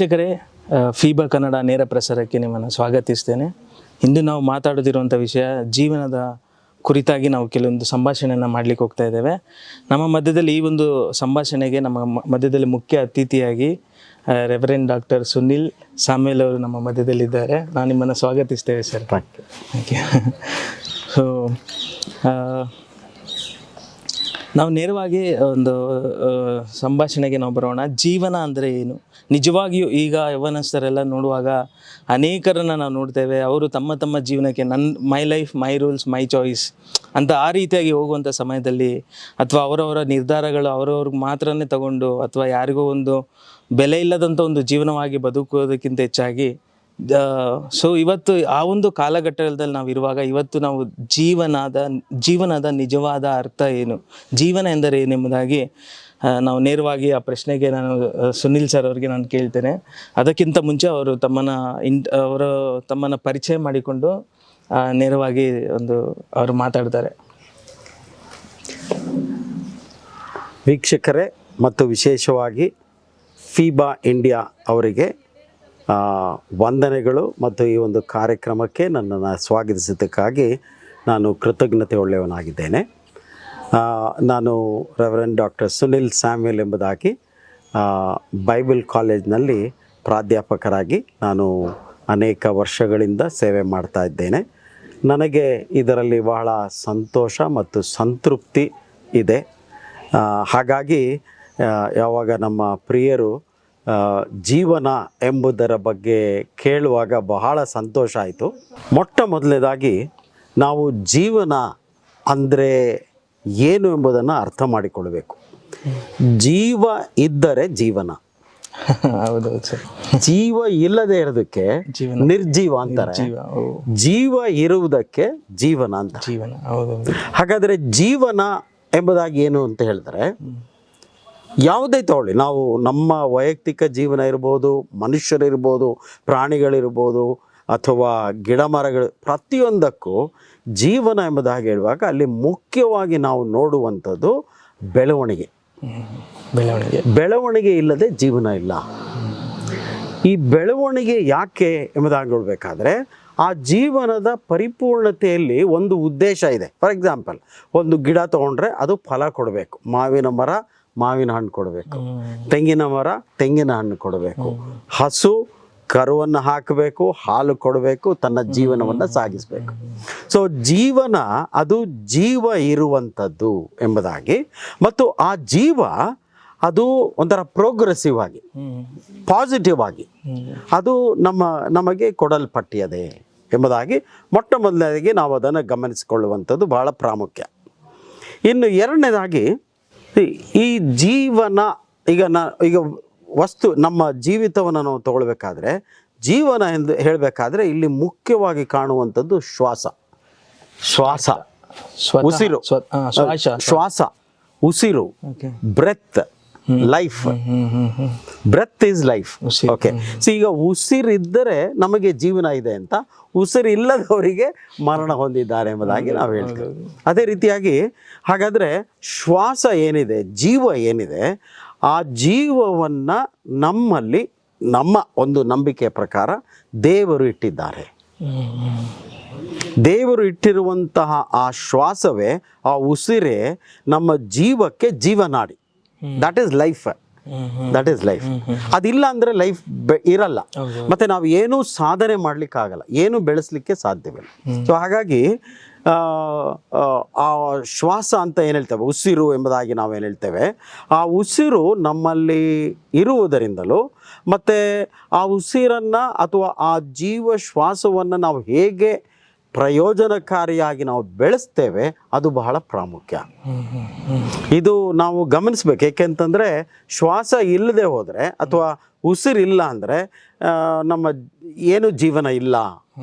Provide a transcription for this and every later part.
ವೀಕ್ಷಕರೇ ಫೀಬಾ ಕನ್ನಡ ನೇರ ಪ್ರಸಾರಕ್ಕೆ ನಿಮ್ಮನ್ನು ಸ್ವಾಗತಿಸ್ತೇನೆ. ಇಂದು ನಾವು ಮಾತಾಡುತ್ತಿರುವಂಥ ವಿಷಯ ಜೀವನದ ಕುರಿತಾಗಿ ನಾವು ಕೆಲವೊಂದು ಸಂಭಾಷಣೆಯನ್ನು ಮಾಡಲಿಕ್ಕೆ ಹೋಗ್ತಾ ಇದ್ದೇವೆ. ನಮ್ಮ ಮಧ್ಯದಲ್ಲಿ ಈ ಒಂದು ಸಂಭಾಷಣೆಗೆ ನಮ್ಮ ಮಧ್ಯದಲ್ಲಿ ಮುಖ್ಯ ಅತಿಥಿಯಾಗಿ ರೆವರೆಂಡ್ ಡಾಕ್ಟರ್ ಸುನಿಲ್ ಸಾಮೇಲ್ ಅವರು ನಮ್ಮ ಮಧ್ಯದಲ್ಲಿದ್ದಾರೆ. ನಾನು ನಿಮ್ಮನ್ನು ಸ್ವಾಗತಿಸ್ತೇವೆ ಸರ್ ಥ್ಯಾಂಕ್ ಯು ಸೊ ನಾವು ನೇರವಾಗಿ ಒಂದು ಸಂಭಾಷಣೆಗೆ ನಾವು ಬರೋಣ. ಜೀವನ ಅಂದರೆ ಏನು? ನಿಜವಾಗಿಯೂ ಈಗ ಯವನಸ್ಥರೆಲ್ಲ ನೋಡುವಾಗ ಅನೇಕರನ್ನು ನಾವು ನೋಡ್ತೇವೆ. ಅವರು ತಮ್ಮ ತಮ್ಮ ಜೀವನಕ್ಕೆ ನನ್ನ my life, my rules, my choice ಅಂತ ಆ ರೀತಿಯಾಗಿ ಹೋಗುವಂಥ ಸಮಯದಲ್ಲಿ ಅಥವಾ ಅವರವರ ನಿರ್ಧಾರಗಳು ಅವರವ್ರಿಗೆ ಮಾತ್ರನೇ ತಗೊಂಡು ಅಥವಾ ಯಾರಿಗೋ ಒಂದು ಬೆಲೆ ಇಲ್ಲದಂಥ ಒಂದು ಜೀವನವಾಗಿ ಬದುಕುವುದಕ್ಕಿಂತ ಹೆಚ್ಚಾಗಿ ಸೊ ಇವತ್ತು ಆ ಒಂದು ಕಾಲಘಟ್ಟದಲ್ಲಿ ನಾವು ಇರುವಾಗ ಇವತ್ತು ನಾವು ಜೀವನದ ಜೀವನದ ನಿಜವಾದ ಅರ್ಥ ಏನು? ಜೀವನ ಎಂದರೆ ಏನೆಂಬುದಾಗಿ ನಾವು ನೇರವಾಗಿ ಆ ಪ್ರಶ್ನೆಗೆ ನಾನು ಸುನಿಲ್ ಸರ್ ಅವರಿಗೆ ನಾನು ಕೇಳ್ತೇನೆ. ಅದಕ್ಕಿಂತ ಮುಂಚೆ ಅವರು ತಮ್ಮನ್ನ ಇನ್, ಅವರು ತಮ್ಮನ್ನು ಪರಿಚಯ ಮಾಡಿಕೊಂಡು ನೇರವಾಗಿ ಒಂದು ಅವರು ಮಾತಾಡ್ತಾರೆ. ವೀಕ್ಷಕರೇ, ಮತ್ತು ವಿಶೇಷವಾಗಿ ಫೀಬಾ ಇಂಡಿಯಾ ಅವರಿಗೆ ವಂದನೆಗಳು ಮತ್ತು ಈ ಒಂದು ಕಾರ್ಯಕ್ರಮಕ್ಕೆ ನನ್ನನ್ನು ಸ್ವಾಗತಿಸಿದ್ದಕ್ಕಾಗಿ ನಾನು ಕೃತಜ್ಞತೆ ಒಳ್ಳೆಯವನಾಗಿದ್ದೇನೆ. ನಾನು ರೆವರೆಂಡ್ ಡಾಕ್ಟರ್ ಸುನಿಲ್ ಸ್ಯಾಮ್ಯಲ್ ಎಂಬುದಾಗಿ ಬೈಬಲ್ ಕಾಲೇಜ್ನಲ್ಲಿ ಪ್ರಾಧ್ಯಾಪಕರಾಗಿ ನಾನು ಅನೇಕ ವರ್ಷಗಳಿಂದ ಸೇವೆ ಮಾಡ್ತಾ ಇದ್ದೇನೆ. ನನಗೆ ಇದರಲ್ಲಿ ಬಹಳ ಸಂತೋಷ ಮತ್ತು ಸಂತೃಪ್ತಿ ಇದೆ. ಹಾಗಾಗಿ ಯಾವಾಗ ನಮ್ಮ ಪ್ರಿಯರು ಜೀವನ ಎಂಬುದರ ಬಗ್ಗೆ ಕೇಳುವಾಗ ಬಹಳ ಸಂತೋಷ ಆಯಿತು. ಮೊಟ್ಟ ಮೊದಲನೇದಾಗಿ ನಾವು ಜೀವನ ಅಂದರೆ ಏನು ಎಂಬುದನ್ನು ಅರ್ಥ ಮಾಡಿಕೊಳ್ಬೇಕು. ಜೀವ ಇದ್ದರೆ ಜೀವನ. ಹೌದೌದು ಸರ್. ಜೀವ ಇಲ್ಲದೆ ಇರೋದಕ್ಕೆ. ನಿರ್ಜೀವ ಅಂತಾರೆ. ಜೀವ ಜೀವ ಇರುವುದಕ್ಕೆ ಜೀವನ ಅಂತ. ಜೀವನ ಹೌದೌದು. ಹಾಗಾದರೆ ಜೀವನ ಎಂಬುದಾಗಿ ಏನು ಅಂತ ಹೇಳಿದ್ರೆ ಯಾವುದೇ ತಗೊಳ್ಳಿ. ನಾವು ನಮ್ಮ ವೈಯಕ್ತಿಕ ಜೀವನ ಇರ್ಬೋದು ಮನುಷ್ಯರಿರ್ಬೋದು ಪ್ರಾಣಿಗಳಿರ್ಬೋದು ಅಥವಾ ಗಿಡ ಮರಗಳು ಪ್ರತಿಯೊಂದಕ್ಕೂ ಜೀವನ ಎಂಬುದಾಗಿ ಹೇಳುವಾಗ ಅಲ್ಲಿ ಮುಖ್ಯವಾಗಿ ನಾವು ನೋಡುವಂಥದ್ದು ಬೆಳವಣಿಗೆ. ಬೆಳವಣಿಗೆ. ಬೆಳವಣಿಗೆ ಇಲ್ಲದೆ ಜೀವನ ಇಲ್ಲ. ಈ ಬೆಳವಣಿಗೆ ಯಾಕೆ ಎಂಬುದಾಗಿ ನೋಡಬೇಕಾದ್ರೆ ಆ ಜೀವನದ ಪರಿಪೂರ್ಣತೆಯಲ್ಲಿ ಒಂದು ಉದ್ದೇಶ ಇದೆ. ಫಾರ್ ಎಕ್ಸಾಂಪಲ್ ಒಂದು ಗಿಡ ತೊಗೊಂಡ್ರೆ ಅದು ಫಲ ಕೊಡಬೇಕು. ಮಾವಿನ ಮರ ಮಾವಿನ ಹಣ್ಣು ಕೊಡಬೇಕು. ತೆಂಗಿನ ಮರ ತೆಂಗಿನ ಹಣ್ಣು ಕೊಡಬೇಕು. ಹಸು ಕರುವನ್ನು ಹಾಕಬೇಕು ಹಾಲು ಕೊಡಬೇಕು ತನ್ನ ಜೀವನವನ್ನು ಸಾಗಿಸಬೇಕು. ಸೊ ಜೀವನ ಅದು ಜೀವ ಇರುವಂಥದ್ದು ಎಂಬುದಾಗಿ ಮತ್ತು ಆ ಜೀವ ಅದು ಒಂಥರ ಪ್ರೋಗ್ರೆಸಿವ್ ಆಗಿ ಪಾಸಿಟಿವ್ ಆಗಿ ಅದು ನಮ್ಮ ನಮಗೆ ಕೊಡಲ್ಪಟ್ಟಿಯದೆ ಎಂಬುದಾಗಿ ಮೊಟ್ಟ ಮೊದಲನೇದಾಗಿ ನಾವು ಅದನ್ನು ಗಮನಿಸಿಕೊಳ್ಳುವಂಥದ್ದು ಬಹಳ ಪ್ರಾಮುಖ್ಯ. ಇನ್ನು ಎರಡನೇದಾಗಿ ಈ- ಜೀವನ ಈಗ ನಾ ಈಗ ವಸ್ತು ನಮ್ಮ ಜೀವಿತವನ್ನು ನಾವು ತಗೊಳ್ಬೇಕಾದ್ರೆ ಜೀವನ ಎಂದು ಹೇಳಬೇಕಾದ್ರೆ ಇಲ್ಲಿ ಮುಖ್ಯವಾಗಿ ಕಾಣುವಂಥದ್ದು ಶ್ವಾಸ. ಶ್ವಾಸ. ಉಸಿರು. ಶ್ವಾಸ ಉಸಿರು breath. Life breath is life okay so ಈಗ ಉಸಿರಿದ್ದರೆ ನಮಗೆ ಜೀವನ ಇದೆ ಅಂತ ಉಸಿರಿಲ್ಲದವರಿಗೆ ಮರಣ ಹೊಂದಿದ್ದಾರೆ ಎಂಬುದಾಗಿ ನಾವು ಹೇಳ್ತೇವೆ. ಅದೇ ರೀತಿಯಾಗಿ ಹಾಗಾದರೆ ಶ್ವಾಸ ಏನಿದೆ ಜೀವ ಏನಿದೆ ಆ ಜೀವವನ್ನು ನಮ್ಮಲ್ಲಿ ನಮ್ಮ ಒಂದು ನಂಬಿಕೆಯ ಪ್ರಕಾರ ದೇವರು ಇಟ್ಟಿದ್ದಾರೆ. ದೇವರು ಇಟ್ಟಿರುವಂತಹ ಆ ಶ್ವಾಸವೇ ಆ ಉಸಿರೇ ನಮ್ಮ ಜೀವಕ್ಕೆ ಜೀವನಾಡಿ. That is life that is life ಅದಿಲ್ಲ ಅಂದ್ರೆ ಲೈಫ್ ಇರಲ್ಲ. ಮತ್ತೆ ನಾವು ಏನೂ ಸಾಧನೆ ಮಾಡ್ಲಿಕ್ಕೆ ಆಗಲ್ಲ. ಏನು ಬೆಳೆಸಲಿಕ್ಕೆ ಸಾಧ್ಯವಿಲ್ಲ. ಸೊ ಹಾಗಾಗಿ ಆ ಶ್ವಾಸ ಅಂತ ಏನು ಹೇಳ್ತೇವೆ? ಉಸಿರು ಎಂಬುದಾಗಿ ನಾವು ಏನು ಹೇಳ್ತೇವೆ? ಆ ಉಸಿರು ನಮ್ಮಲ್ಲಿ ಇರುವುದರಿಂದಲೂ ಮತ್ತೆ ಆ ಉಸಿರನ್ನ ಅಥವಾ ಆ ಜೀವ ಶ್ವಾಸವನ್ನು ನಾವು ಹೇಗೆ ಪ್ರಯೋಜನಕಾರಿಯಾಗಿ ನಾವು ಬೆಳೆಸ್ತೇವೆ ಅದು ಬಹಳ ಪ್ರಾಮುಖ್ಯ. ಇದು ನಾವು ಗಮನಿಸ್ಬೇಕು. ಏಕೆಂತಂದರೆ ಶ್ವಾಸ ಇಲ್ಲದೆ ಹೋದರೆ ಅಥವಾ ಉಸಿರಿಲ್ಲ ಅಂದರೆ ನಮ್ಮ ಏನು ಜೀವನ ಇಲ್ಲ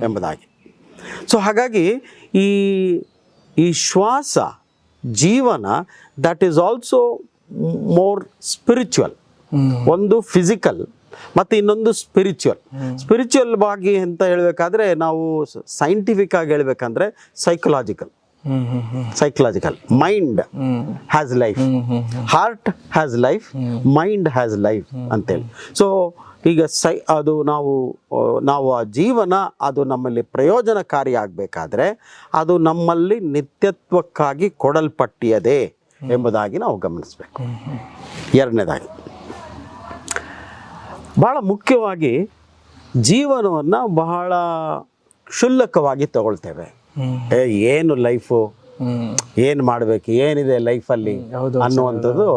ಎಂಬುದಾಗಿ. ಸೊ ಹಾಗಾಗಿ ಈ ಈ ಶ್ವಾಸ ಜೀವನ that is also more spiritual ಒಂದು ಫಿಸಿಕಲ್ ಮತ್ತು ಇನ್ನೊಂದು ಸ್ಪಿರಿಚುವಲ್ ಸ್ಪಿರಿಚುವಲ್ ಆಗಿ ಅಂತ ಹೇಳಬೇಕಾದ್ರೆ ನಾವು ಸೈಂಟಿಫಿಕ್ ಆಗಿ ಹೇಳ್ಬೇಕಂದ್ರೆ psychological psychological mind has life heart has life mind has life ಅಂತೇಳಿ. ಸೊ ಈಗ ಸೈ, ಅದು ನಾವು ನಾವು ಆ ಜೀವನ ಅದು ನಮ್ಮಲ್ಲಿ ಪ್ರಯೋಜನಕಾರಿ ಆಗಬೇಕಾದ್ರೆ ಅದು ನಮ್ಮಲ್ಲಿ ನಿತ್ಯತ್ವಕ್ಕಾಗಿ ಕೊಡಲ್ಪಟ್ಟಿಯದೆ ಎಂಬುದಾಗಿ ನಾವು ಗಮನಿಸಬೇಕು. ಎರಡನೇದಾಗಿ. ಭಾಳ ಮುಖ್ಯವಾಗಿ ಜೀವನವನ್ನು ಬಹಳ ಕ್ಷುಲ್ಲಕವಾಗಿ ತಗೊಳ್ತೇವೆ. ಏನು ಲೈಫು ಏನು ಮಾಡಬೇಕು? ಏನಿದೆ ಲೈಫಲ್ಲಿ ಅನ್ನುವಂಥದ್ದು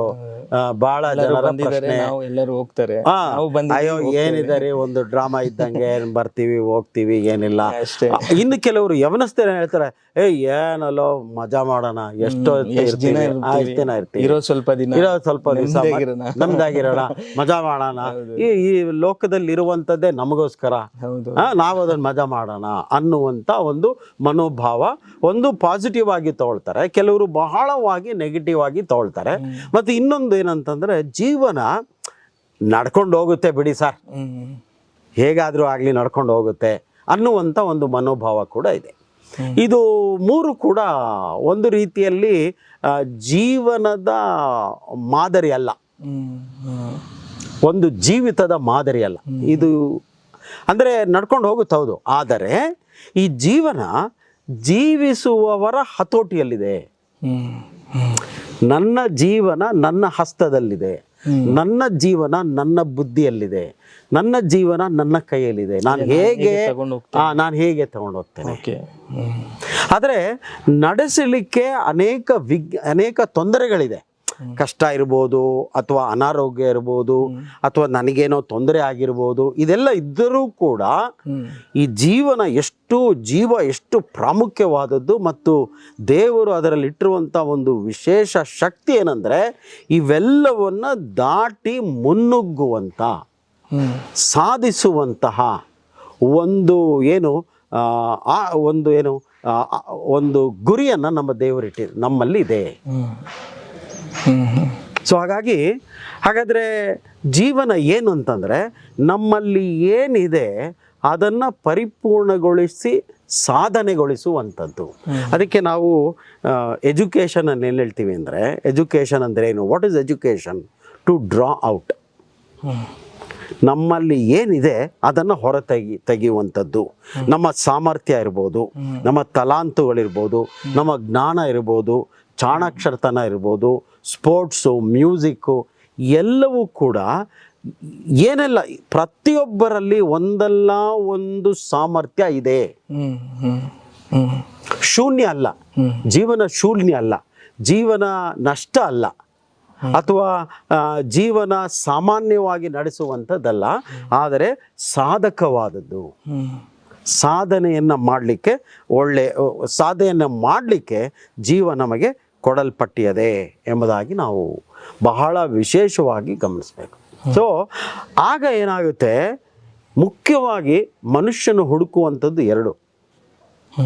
ಬಹಳ ಜನರ ಬಂದಿದ್ದಾರೆ ನಾವು ಎಲ್ಲರೂ ಹೋಗ್ತಾರೆ ನಾವು ಅಯ್ಯೋ ಏನಿದ್ದಾರೆ ಒಂದು ಡ್ರಾಮಾ ಇದ್ದಂಗೆ ಏನ್ ಬರ್ತೀವಿ ಹೋಗ್ತೀವಿ ಏನಿಲ್ಲ. ಅಷ್ಟೇ. ಇನ್ನು ಕೆಲವರು ಯವನಸ್ಥರು ಹೇಳ್ತಾರೆ ಏ ಏನಲ್ಲೋ ಮಜಾ ಮಾಡೋಣ ಎಷ್ಟೋ ಎಷ್ಟ್ ದಿನ ಇರ್ತೀವಿ ಆ, ಇರ್ತೀವಿ. ದಿನ ಇರ್ತೀವಿ. ಇರೋ ಸ್ವಲ್ಪ ದಿನ. ಇರೋ ಸ್ವಲ್ಪ ದಿವಸ ನೆಮ್ಮದಿಯಾಗಿರೋಣ. ನಮ್ದಾಗಿರೋಣ ಮಜಾ ಮಾಡೋಣ. ಈ ಈ ಲೋಕದಲ್ಲಿ ಇರುವಂತದ್ದೇ ನಮಗೋಸ್ಕರ. ಹೌದು. ಆ, ನಾವು ಅದನ್ನ ಮಜಾ ಮಾಡೋಣ ಅನ್ನುವಂತ ಒಂದು ಮನೋಭಾವ ಒಂದು ಪಾಸಿಟಿವ್ ಆಗಿ ತಗೊಳ್ತಾರೆ. ಕೆಲವರು ಬಹಳವಾಗಿ ನೆಗೆಟಿವ್ ಆಗಿ ತಗೊಳ್ತಾರೆ. ಮತ್ತೆ ಇನ್ನೊಂದು ಏನಂತಂದ್ರೆ ಜೀವನ ನಡ್ಕೊಂಡು ಹೋಗುತ್ತೆ ಬಿಡಿ ಸರ್. ಹೇಗಾದರೂ ಆಗಲಿ ನಡ್ಕೊಂಡು ಹೋಗುತ್ತೆ ಅನ್ನುವಂಥ ಒಂದು ಮನೋಭಾವ ಕೂಡ ಇದೆ. ಇದು ಮೂರು ಕೂಡ ಒಂದು ರೀತಿಯಲ್ಲಿ ಜೀವನದ ಮಾದರಿ ಅಲ್ಲ. ಒಂದು ಜೀವಿತದ ಮಾದರಿ ಅಲ್ಲ. ಇದು ಅಂದರೆ ನಡ್ಕೊಂಡು ಹೋಗುತ್ತೆ ಹೌದು. ಆದರೆ ಈ ಜೀವನ ಜೀವಿಸುವವರ ಹತೋಟಿಯಲ್ಲಿದೆ. ನನ್ನ ಜೀವನ ನನ್ನ ಹಸ್ತದಲ್ಲಿದೆ. ನನ್ನ ಜೀವನ ನನ್ನ ಬುದ್ಧಿಯಲ್ಲಿದೆ. ನನ್ನ ಜೀವನ ನನ್ನ ಕೈಯಲ್ಲಿದೆ. ನಾನು ಹೇಗೆ ನಾನು ಹೇಗೆ ತಗೊಂಡು ಹೋಗ್ತೇನೆ? ಆದರೆ ನಡೆಸಲಿಕ್ಕೆ ಅನೇಕ ವಿಗ್ ಅನೇಕ ತೊಂದರೆಗಳಿದೆ. ಕಷ್ಟ ಇರ್ಬೋದು ಅಥವಾ ಅನಾರೋಗ್ಯ ಇರ್ಬೋದು ಅಥವಾ ನನಗೇನೋ ತೊಂದರೆ ಆಗಿರ್ಬೋದು ಇದೆಲ್ಲ ಇದ್ದರೂ ಕೂಡ ಈ ಜೀವನ ಎಷ್ಟು ಜೀವ ಎಷ್ಟು ಪ್ರಾಮುಖ್ಯವಾದದ್ದು ಮತ್ತು ದೇವರು ಅದರಲ್ಲಿ ಇಟ್ಟಿರುವಂಥ ಒಂದು ವಿಶೇಷ ಶಕ್ತಿ ಏನಂದರೆ ಇವೆಲ್ಲವನ್ನು ದಾಟಿ ಮುನ್ನುಗ್ಗುವಂಥ ಸಾಧಿಸುವಂತಹ ಒಂದು ಏನು ಆ, ಒಂದು ಏನು ಒಂದು ಗುರಿಯನ್ನು ನಮ್ಮ ದೇವರಿಟ್ಟಿ ನಮ್ಮಲ್ಲಿ ಇದೆ ಸೊ ಹಾಗಾಗಿ ಹಾಗಾದರೆ ಜೀವನ ಏನು ಅಂತಂದರೆ ನಮ್ಮಲ್ಲಿ ಏನಿದೆ ಅದನ್ನು ಪರಿಪೂರ್ಣಗೊಳಿಸಿ ಸಾಧನೆಗೊಳಿಸುವಂಥದ್ದು. ಅದಕ್ಕೆ ನಾವು ಎಜುಕೇಷನ್ ಏನು ಹೇಳ್ತೀವಿ ಅಂದರೆ ಎಜುಕೇಷನ್ ಅಂದರೆ ಏನು? What is education to draw out ನಮ್ಮಲ್ಲಿ ಏನಿದೆ ಅದನ್ನು ಹೊರ ತೆಗಿ ತೆಗೆಯುವಂಥದ್ದು ನಮ್ಮ ಸಾಮರ್ಥ್ಯ ಇರ್ಬೋದು ನಮ್ಮ ತಲಾಂತುಗಳಿರ್ಬೋದು ನಮ್ಮ ಜ್ಞಾನ ಇರ್ಬೋದು ಚಾಣಾಕ್ಷರತನ ಇರ್ಬೋದು ಸ್ಪೋರ್ಟ್ಸು ಮ್ಯೂಸಿಕ್ಕು ಎಲ್ಲವೂ ಕೂಡ ಏನೆಲ್ಲ ಪ್ರತಿಯೊಬ್ಬರಲ್ಲಿ ಒಂದಲ್ಲ ಒಂದು ಸಾಮರ್ಥ್ಯ ಇದೆ. ಶೂನ್ಯ ಅಲ್ಲ. ಜೀವನ ಶೂನ್ಯ ಅಲ್ಲ. ಜೀವನ ನಷ್ಟ ಅಲ್ಲ. ಅಥವಾ ಜೀವನ ಸಾಮಾನ್ಯವಾಗಿ ನಡೆಸುವಂಥದ್ದಲ್ಲ. ಆದರೆ ಸಾಧಕವಾದದ್ದು. ಸಾಧನೆಯನ್ನು ಮಾಡಲಿಕ್ಕೆ ಒಳ್ಳೆ ಸಾಧನೆಯನ್ನು ಮಾಡಲಿಕ್ಕೆ ಜೀವ ನಮಗೆ ಕೊಡಲ್ಪಟ್ಟಿಯದೆ ಎಂಬುದಾಗಿ ನಾವು ಬಹಳ ವಿಶೇಷವಾಗಿ ಗಮನಿಸಬೇಕು. ಸೊ ಆಗ ಏನಾಗುತ್ತೆ? ಮುಖ್ಯವಾಗಿ ಮನುಷ್ಯನು ಹುಡುಕುವಂಥದ್ದು ಎರಡು.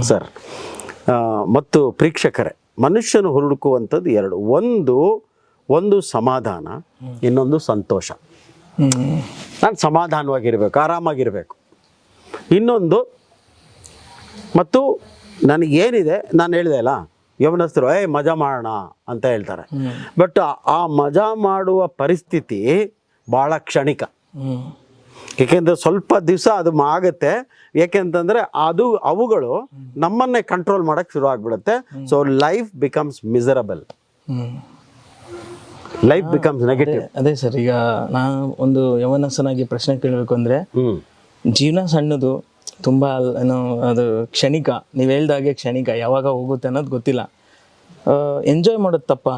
ಸರ್ ಮತ್ತು ಪ್ರೇಕ್ಷಕರೇ, ಮನುಷ್ಯನು ಹುಡುಕುವಂಥದ್ದು ಎರಡು. ಒಂದು ಒಂದು ಸಮಾಧಾನ, ಇನ್ನೊಂದು ಸಂತೋಷ. ನಾನು ಸಮಾಧಾನವಾಗಿರಬೇಕು, ಆರಾಮಾಗಿರಬೇಕು. ಇನ್ನೊಂದು, ಮತ್ತು ನನಗೇನಿದೆ, ನಾನು ಹೇಳಿದೆ ಅಲ್ಲ? ಯವನಸ್ಥರು ಏ ಮಜಾ ಮಾಡೋಣ ಅಂತ ಹೇಳ್ತಾರೆ. ಬಟ್ ಆ ಮಜಾ ಮಾಡುವ ಪರಿಸ್ಥಿತಿ ಭಾಳ ಕ್ಷಣಿಕ. ಯಾಕೆಂದ್ರೆ ಏಕೆಂದರೆ ಸ್ವಲ್ಪ ದಿವಸ ಅದು ಆಗುತ್ತೆ. ಏಕೆಂತಂದರೆ ಅದು ಅವುಗಳು ನಮ್ಮನ್ನೇ ಕಂಟ್ರೋಲ್ ಮಾಡೋಕ್ಕೆ ಶುರು ಆಗಿಬಿಡುತ್ತೆ. So life becomes miserable life becomes negative ಅದೇ ಸರ್ ಈಗ ನಾನು ಒಂದು ಯವನಸ್ಸನಾಗಿ ಪ್ರಶ್ನೆ ಕೇಳಬೇಕು ಅಂದ್ರೆ ಜೀವನ ಸಣ್ಣದು ತುಂಬಾ ಏನು ಅದು ಕ್ಷಣಿಕ. ನೀವು ಹೇಳ್ದಾಗೆ ಕ್ಷಣಿಕ. ಯಾವಾಗ ಹೋಗುತ್ತೆ ಅನ್ನೋದು ಗೊತ್ತಿಲ್ಲ. ಎಂಜಾಯ್ ಮಾಡೋದು ತಪ್ಪ?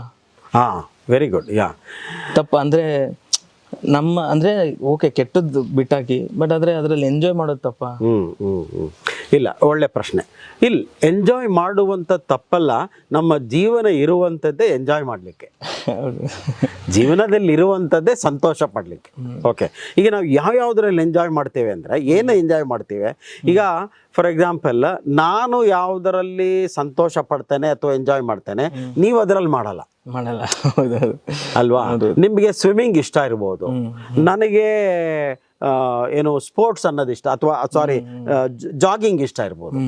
ಹಾಂ ವೆರಿ ಗುಡ್ ಯಾ ತಪ್ಪ ಅಂದರೆ ನಮ್ಮ ಅಂದರೆ ಓಕೆ ಕೆಟ್ಟದ್ದು ಬಿಟ್ಟಾಕಿ ಬಟ್ ಆದರೆ ಅದರಲ್ಲಿ ಎಂಜಾಯ್ ಮಾಡೋದು ತಪ್ಪ? ಹ್ಞೂ ಹ್ಞೂ ಹ್ಞೂ ಇಲ್ಲ ಒಳ್ಳೆ ಪ್ರಶ್ನೆ. ಇಲ್ಲ ಎಂಜಾಯ್ ಮಾಡುವಂಥ ತಪ್ಪಲ್ಲ ನಮ್ಮ ಜೀವನ ಇರುವಂಥದ್ದೇ ಎಂಜಾಯ್ ಮಾಡಲಿಕ್ಕೆ. ಹೌದು ಜೀವನದಲ್ಲಿ ಇರುವಂಥದ್ದೇ ಸಂತೋಷ ಪಡಲಿಕ್ಕೆ. ಓಕೆ ಈಗ ನಾವು ಯಾವ್ಯಾವುದ್ರಲ್ಲಿ ಎಂಜಾಯ್ ಮಾಡ್ತೇವೆ ಅಂದರೆ ಏನು ಎಂಜಾಯ್ ಮಾಡ್ತೀವಿ? ಈಗ ಫಾರ್ ಎಕ್ಸಾಂಪಲ್ ನಾನು ಯಾವುದರಲ್ಲಿ ಸಂತೋಷ ಪಡ್ತೇನೆ ಅಥವಾ ಎಂಜಾಯ್ ಮಾಡ್ತೇನೆ ನೀವು ಅದರಲ್ಲಿ ಮಾಡಲ್ಲ. ಮಾಡಲ್ಲ. ಹೌದು ಹೌದು. ಅಲ್ವಾ? ನಿಮಗೆ ಸ್ವಿಮ್ಮಿಂಗ್ ಇಷ್ಟ ಇರ್ಬೋದು. ನನಗೆ ಏನು ಸ್ಪೋರ್ಟ್ಸ್ ಅನ್ನೋದು ಇಷ್ಟ ಅಥವಾ ಸಾರಿ ಜಾಗಿಂಗ್ ಇಷ್ಟ ಇರ್ಬೋದು.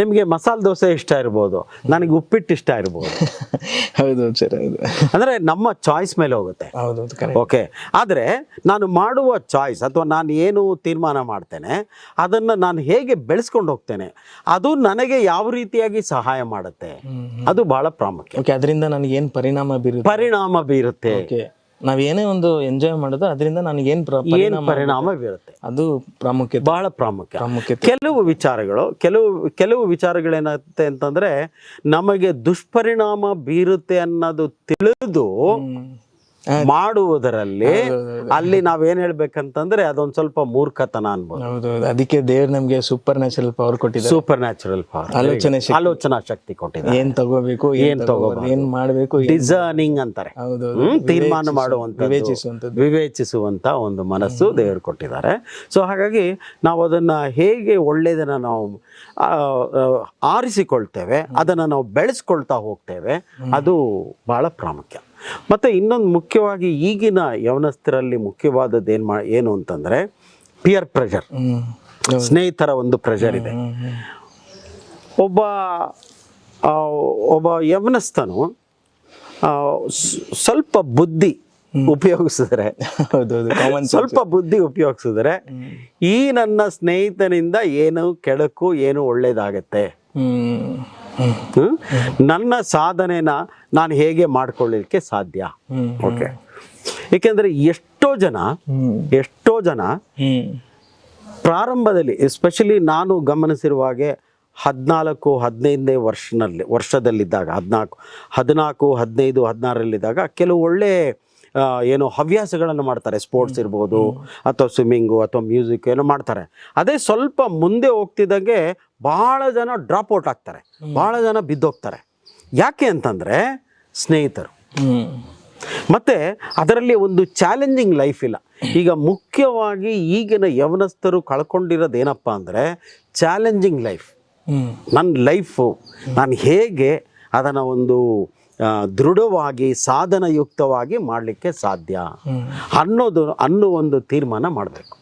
ನಿಮಗೆ ಮಸಾಲೆ ದೋಸೆ ಇಷ್ಟ ಇರ್ಬೋದು. ನನಗೆ ಉಪ್ಪಿಟ್ಟು ಇಷ್ಟ ಇರ್ಬೋದು. ಹೌದು ಸರ್ ಹೌದು. ಅಂದರೆ ನಮ್ಮ ಚಾಯ್ಸ್ ಮೇಲೆ ಹೋಗುತ್ತೆ. ಹೌದು ಓಕೆ ಆದರೆ ನಾನು ಮಾಡುವ ಚಾಯ್ಸ್ ಅಥವಾ ನಾನು ಏನು ತೀರ್ಮಾನ ಮಾಡ್ತೇನೆ ಅದನ್ನು ನಾನು ಹೇಗೆ ಬೆಳೆಸ್ಕೊಂಡು ಹೋಗ್ತೇನೆ ಅದು ನನಗೆ ಯಾವ ರೀತಿಯಾಗಿ ಸಹಾಯ ಮಾಡುತ್ತೆ ಅದು ಬಹಳ ಪ್ರಾಮುಖ್ಯ. ಓಕೆ ಅದರಿಂದ ನನಗೆ ಏನು ಪರಿಣಾಮ ಬೀರುತ್ತೆ? ಪರಿಣಾಮ ಬೀರುತ್ತೆ. ಓಕೆ ನಾವ್ ಏನೇ ಒಂದು ಎಂಜಾಯ್ ಮಾಡೋದು ಅದರಿಂದ ನನಗೆ ಏನು ಏನು ಪರಿಣಾಮ ಬೀರುತ್ತೆ ಅದು ಪ್ರಾಮುಖ್ಯತೆ. ಬಹಳ ಪ್ರಾಮುಖ್ಯ. ಪ್ರಾಮುಖ್ಯತೆ. ಕೆಲವು ವಿಚಾರಗಳು ಕೆಲವು ಕೆಲವು ವಿಚಾರಗಳೇನಾಗುತ್ತೆ ಅಂತಂದ್ರೆ ನಮಗೆ ದುಷ್ಪರಿಣಾಮ ಬೀರುತ್ತೆ ಅನ್ನೋದು ತಿಳಿದು. ಮಾಡುವುದರಲ್ಲಿ ಅಲ್ಲಿ ನಾವೇನ್ ಹೇಳ್ಬೇಕಂತಂದ್ರೆ ಅದೊಂದ್ ಸ್ವಲ್ಪ ಮೂರ್ಖತನ ಅನ್ಬೋದು. ಹೌದೌದು ಅದಕ್ಕೆ ದೇವ್ರು ನಮ್ಗೆ ಸೂಪರ್ ನ್ಯಾಚುರಲ್ ಪವರ್ ಕೊಟ್ಟಿದ್ದಾರೆ. ಸೂಪರ್ ನ್ಯಾಚುರಲ್ ಪವರ್ ಆಲೋಚನೆ ಶಕ್ತಿ. ಆಲೋಚನಾ ಶಕ್ತಿ ಕೊಟ್ಟಿದೆ ಏನ್ ತಗೋಬೇಕು ಏನ್ ತಗೋಬೇಕು ಏನ್ ಮಾಡ್ಬೇಕು ಏನ್- ಡಿಸರ್ನಿಂಗ್ ಅಂತಾರೆ. ಹೌದೌದು ಹ್ಮ್, ತೀರ್ಮಾನ ಮಾಡುವಂತ ವಿವೇಚಿಸುವಂಥದ್ದು. ವಿವೇಚಿಸುವಂತ ಒಂದು ಮನಸ್ಸು ದೇವರು ಕೊಟ್ಟಿದ್ದಾರೆ. ಸೊ ಹಾಗಾಗಿ ನಾವು ಅದನ್ನ ಹೇಗೆ ಒಳ್ಳೆಯದನ್ನ ನಾವು ಆ, ಆ, ಆರಿಸಿಕೊಳ್ತೇವೆ ಅದನ್ನ ನಾವು ಬೆಳೆಸ್ಕೊಳ್ತಾ ಹೋಗ್ತೇವೆ ಅದು ಬಹಳ ಪ್ರಾಮುಖ್ಯ. ಮತ್ತೆ ಇನ್ನೊಂದು ಮುಖ್ಯವಾಗಿ ಈಗಿನ ಯವನಸ್ಥರಲ್ಲಿ ಮುಖ್ಯವಾದದ್ದು ಏನು ಮಾ ಏನು ಅಂತಂದರೆ ಪಿಯರ್ ಪ್ರೆಷರ್ ಸ್ನೇಹಿತರ ಒಂದು ಪ್ರೆಷರ್ ಇದೆ. ಒಬ್ಬ ಒಬ್ಬ ಯವನಸ್ಥನು ಸ್ವಲ್ಪ ಬುದ್ಧಿ ಉಪಯೋಗಿಸಿದ್ರೆ ಸ್ವಲ್ಪ ಬುದ್ಧಿ ಉಪಯೋಗಿಸಿದ್ರೆ ಈ ನನ್ನ ಸ್ನೇಹಿತನಿಂದ ಏನು ಕೆಡಕು ಏನು ಒಳ್ಳೇದಾಗತ್ತೆ? ನನ್ನ ಸಾಧನೆನ ನಾನು ಹೇಗೆ ಮಾಡ್ಕೊಳ್ಳಿಕ್ಕೆ ಸಾಧ್ಯ? ಓಕೆ ಏಕೆಂದ್ರೆ ಎಷ್ಟೋ ಜನ ಎಷ್ಟೋ ಜನ ಪ್ರಾರಂಭದಲ್ಲಿ ಎಸ್ಪೆಷಲಿ ನಾನು ಗಮನಿಸಿರುವ ಹಾಗೆ ಹದಿನಾಲ್ಕು ಹದಿನೈದನೇ ವರ್ಷನಲ್ಲಿ ವರ್ಷದಲ್ಲಿದ್ದಾಗ ಹದಿನಾಲ್ಕು ಹದಿನಾಲ್ಕು ಹದಿನೈದು ಹದಿನಾರರಲ್ಲಿದ್ದಾಗ ಕೆಲವು ಒಳ್ಳೆ ಏನು ಹವ್ಯಾಸಗಳನ್ನು ಮಾಡ್ತಾರೆ. ಸ್ಪೋರ್ಟ್ಸ್ ಇರ್ಬೋದು ಅಥವಾ ಸ್ವಿಮ್ಮಿಂಗು ಅಥವಾ ಮ್ಯೂಸಿಕ್ ಏನೋ ಮಾಡ್ತಾರೆ. ಅದೇ ಸ್ವಲ್ಪ ಮುಂದೆ ಹೋಗ್ತಿದ್ದಂಗೆ ಭಾಳ ಜನ ಡ್ರಾಪ್ ಔಟ್ ಆಗ್ತಾರೆ. ಭಾಳ ಜನ ಬಿದ್ದೋಗ್ತಾರೆ. ಯಾಕೆ ಅಂತಂದರೆ ಸ್ನೇಹಿತರು. ಮತ್ತು ಅದರಲ್ಲಿ ಒಂದು ಚಾಲೆಂಜಿಂಗ್ ಲೈಫ್ ಇಲ್ಲ. ಈಗ ಮುಖ್ಯವಾಗಿ ಈಗಿನ ಯವನಸ್ಥರು ಕಳ್ಕೊಂಡಿರೋದು ಏನಪ್ಪ ಅಂದರೆ ಚಾಲೆಂಜಿಂಗ್ ಲೈಫ್ ನನ್ನ ಲೈಫು ನಾನು ಹೇಗೆ ಅದನ್ನು ಒಂದು ದೃಢವಾಗಿ, ಸಾಧನಯುಕ್ತವಾಗಿ ಮಾಡಲಿಕ್ಕೆ ಸಾಧ್ಯ ಅನ್ನೋದು ಅನ್ನೋ ಒಂದು ತೀರ್ಮಾನ ಮಾಡಬೇಕು.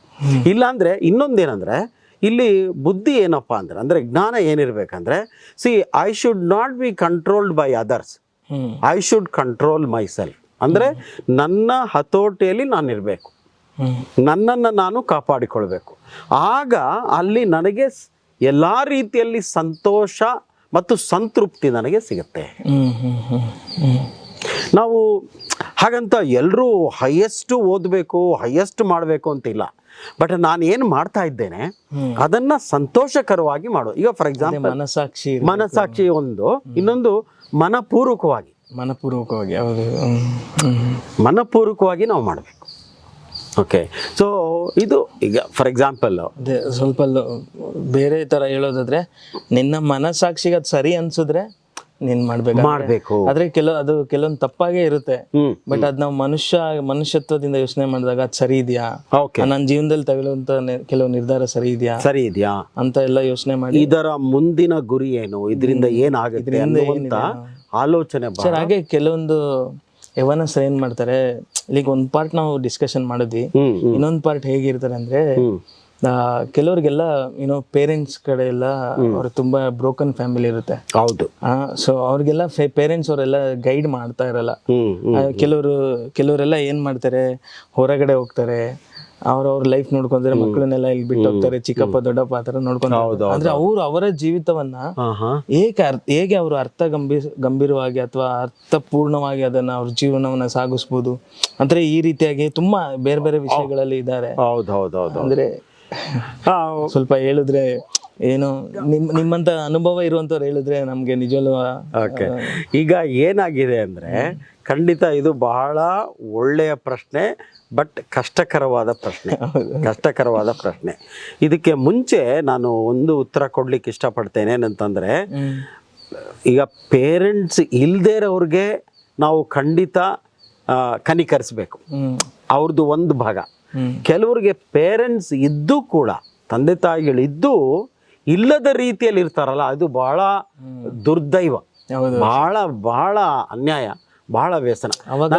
ಇಲ್ಲಾಂದರೆ ಇನ್ನೊಂದೇನೆಂದರೆ ಇಲ್ಲಿ ಬುದ್ಧಿ ಏನಪ್ಪ ಅಂದ್ರೆ ಅಂದರೆ ಜ್ಞಾನ ಏನಿರ್ಬೇಕಂದ್ರೆ see I should not be controlled by others I should control myself ಅಂದರೆ ನನ್ನ ಹತೋಟಿಯಲ್ಲಿ ನಾನು ಇರಬೇಕು ಹ್ಮ್. ನನ್ನನ್ನು ನಾನು ಕಾಪಾಡಿಕೊಳ್ಬೇಕು. ಆಗ ಅಲ್ಲಿ ನನಗೆ ಎಲ್ಲ ರೀತಿಯಲ್ಲಿ ಸಂತೋಷ ಮತ್ತು ಸಂತೃಪ್ತಿ ನನಗೆ ಸಿಗುತ್ತೆ. ನಾವು ಹಾಗಂತ ಎಲ್ಲರೂ ಹೈಯೆಸ್ಟ್ ಓದಬೇಕು ಹೈಯೆಸ್ಟ್ ಮಾಡಬೇಕು ಅಂತಿಲ್ಲ. ಬಟ್ ನಾನು ಏನು ಮಾಡ್ತಾ ಇದ್ದೇನೆ ಅದನ್ನ ಸಂತೋಷಕರವಾಗಿ ಮಾಡೋದು ಈಗ ಫಾರ್ ಎಕ್ಸಾಂಪಲ್ ಮನಸಾಕ್ಷಿ ಮನಸಾಕ್ಷಿ ಒಂದು ಇನ್ನೊಂದು ಮನಪೂರ್ವಕವಾಗಿ. ಮನಪೂರ್ವಕವಾಗಿ ಮನಪೂರ್ವಕವಾಗಿ ನಾವು ಮಾಡಬೇಕು. ಓಕೆ ಸೊ ಇದು ಈಗ ಫಾರ್ ಎಕ್ಸಾಂಪಲ್ ಸ್ವಲ್ಪ ಬೇರೆ ತರ ಹೇಳೋದಾದ್ರೆ ನಿನ್ನ ಮನಸ್ಸಾಕ್ಷಿಗೆ ಅದು ಸರಿ ಅನ್ಸಿದ್ರೆ ನೀನ್ ಮಾಡ್ಬೇಕು ಮಾಡ್ಬೇಕು. ಆದ್ರೆ ಕೆಲವು ಅದು ಕೆಲವೊಂದು ತಪ್ಪಾಗೆ ಇರುತ್ತೆ. ಬಟ್ ಅದ್ ನಾವು ಮನುಷ್ಯ ಮನುಷ್ಯತ್ವದಿಂದ ಯೋಚನೆ ಮಾಡಿದಾಗ ಅದ್ ಸರಿ ಇದೆಯಾ? ನನ್ನ ಜೀವನದಲ್ಲಿ ತಗೊಳ್ಳುವಂತ ಕೆಲವು ನಿರ್ಧಾರ ಸರಿ ಇದೆಯಾ? ಸರಿ ಇದೆಯಾ? ಅಂತ ಎಲ್ಲ ಯೋಚನೆ ಮಾಡಿ. ಇದರ ಮುಂದಿನ ಗುರಿ ಏನು? ಇದರಿಂದ ಏನಾಗುತ್ತೆ ಅಂತ ಆಲೋಚನೆ ಸರ್ ಹಾಗೆ ಕೆಲವೊಂದು ಎವನಸ್ ಏನ್ ಮಾಡ್ತಾರೆ? ಈಗ ಒಂದ್ ಪಾರ್ಟ್ ನಾವು ಡಿಸ್ಕಷನ್ ಮಾಡಿದ್ವಿ. ಇನ್ನೊಂದ್ ಪಾರ್ಟ್ ಹೇಗಿರ್ತಾರೆ ಅಂದ್ರೆ ಕೆಲವ್ರಿಗೆಲ್ಲ ಏನೋ ಪೇರೆಂಟ್ಸ್ ಕಡೆ ಎಲ್ಲ ಅವ್ರ ತುಂಬಾ ಬ್ರೋಕನ್ ಫ್ಯಾಮಿಲಿ ಇರುತ್ತೆ. ಹೌದು. ಸೊ ಅವ್ರಿಗೆಲ್ಲ ಪೇರೆಂಟ್ಸ್ ಅವರೆಲ್ಲ ಗೈಡ್ ಮಾಡ್ತಾ ಇರಲ್ಲ. ಕೆಲವರು ಕೆಲವರೆಲ್ಲ ಏನ್ ಮಾಡ್ತಾರೆ ಹೊರಗಡೆ ಹೋಗ್ತಾರೆ ಅವ್ರ ಅವ್ರ ಲೈಫ್ ನೋಡ್ಕೊಂಡ್ರೆ ಮಕ್ಕಳನ್ನೆಲ್ಲ ಇಲ್ಲಿ ಬಿಟ್ಟು ಹೋಗ್ತಾರೆ ಚಿಕ್ಕಪ್ಪ ದೊಡ್ಡಪ್ಪ ಆತರ ನೋಡ್ಕೊಂಡು ಅಂದ್ರೆ ಅವ್ರು ಅವರ ಜೀವಿತವನ್ನ ಹೇಗೆ ಹೇಗೆ ಅವರು ಅರ್ಥ ಗಂಭೀರ ಗಂಭೀರವಾಗಿ ಅಥವಾ ಅರ್ಥಪೂರ್ಣವಾಗಿ ಅದನ್ನ ಅವ್ರ ಜೀವನವನ್ನ ಸಾಗಿಸ್ಬೋದು. ಅಂದ್ರೆ ಈ ರೀತಿಯಾಗಿ ತುಂಬಾ ಬೇರೆ ಬೇರೆ ವಿಷಯಗಳಲ್ಲಿ ಇದ್ದಾರೆ. ಅಂದ್ರೆ ಸ್ವಲ್ಪ ಹೇಳಿದ್ರೆ ಏನು ನಿಮ್ ನಿಮ್ಮಂತ ಅನುಭವ ಇರುವಂತವ್ರು ಹೇಳಿದ್ರೆ ನಮ್ಗೆ ನಿಜವಲ್ವ? ಓಕೆ ಈಗ ಏನಾಗಿದೆ ಅಂದ್ರೆ ಖಂಡಿತ ಇದು ಬಹಳ ಒಳ್ಳೆಯ ಪ್ರಶ್ನೆ ಬಟ್ ಕಷ್ಟಕರವಾದ ಪ್ರಶ್ನೆ. ಕಷ್ಟಕರವಾದ ಪ್ರಶ್ನೆ. ಇದಕ್ಕೆ ಮುಂಚೆ ನಾನು ಒಂದು ಉತ್ತರ ಕೊಡ್ಲಿಕ್ಕೆ ಇಷ್ಟಪಡ್ತೇನೆ ಏನಂತಂದ್ರೆ ಈಗ ಪೇರೆಂಟ್ಸ್ ಇಲ್ಲದೇ ಇರೋರಿಗೆ ನಾವು ಖಂಡಿತ ಕನಿಕರಿಸ್ಬೇಕು. ಅವ್ರದ್ದು ಒಂದು ಭಾಗ. ಕೆಲವರಿಗೆ ಪೇರೆಂಟ್ಸ್ ಇದ್ದು ಕೂಡ ತಂದೆ ತಾಯಿಗಳಿದ್ದು ಇಲ್ಲದ ರೀತಿಯಲ್ಲಿ ಇರ್ತಾರಲ್ಲ ಅದು ಬಹಳ ದುರ್ದೈವ. ಬಹಳ ಬಹಳ ಅನ್ಯಾಯ ಬಹಳ ವ್ಯಸನ. ಅವಾಗ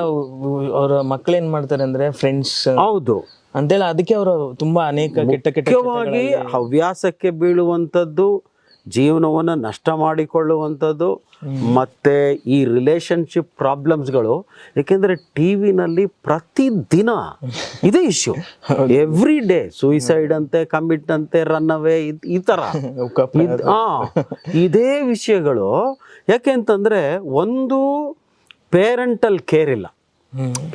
ಅವರ ಮಕ್ಕಳು ಏನ್ ಮಾಡ್ತಾರೆ ಅಂದ್ರೆ ಫ್ರೆಂಡ್ಸ್ ಹೌದು. ಅಂತೇಳಿ ಅದಕ್ಕೆ ಅವರು ತುಂಬಾ ಅನೇಕ ಕೆಟ್ಟ ಕೆಟ್ಟವಾಗಿ ಹವ್ಯಾಸಕ್ಕೆ ಬೀಳುವಂಥದ್ದು ಜೀವನವನ್ನು ನಷ್ಟ ಮಾಡಿಕೊಳ್ಳುವಂಥದ್ದು ಮತ್ತು ಈ ರಿಲೇಶನ್ಶಿಪ್ ಪ್ರಾಬ್ಲಮ್ಸ್ಗಳು ಏಕೆಂದರೆ ಟಿ ವಿನಲ್ಲಿ ಪ್ರತಿದಿನ ಇದೇ ಇಶ್ಯೂ ಎವ್ರಿ ಡೇ ಸೂಯಿಸೈಡ್ ಅಂತೆ ಕಮಿಟ್ ಅಂತೆ ರನ್ ಅವೇ ಈ ಥರ ಇದ್- ಇದೇ ವಿಷಯಗಳು. ಯಾಕೆ ಅಂತಂದ್ರೆ ಒಂದು ಪೇರೆಂಟಲ್ ಕೇರ್ ಇಲ್ಲ.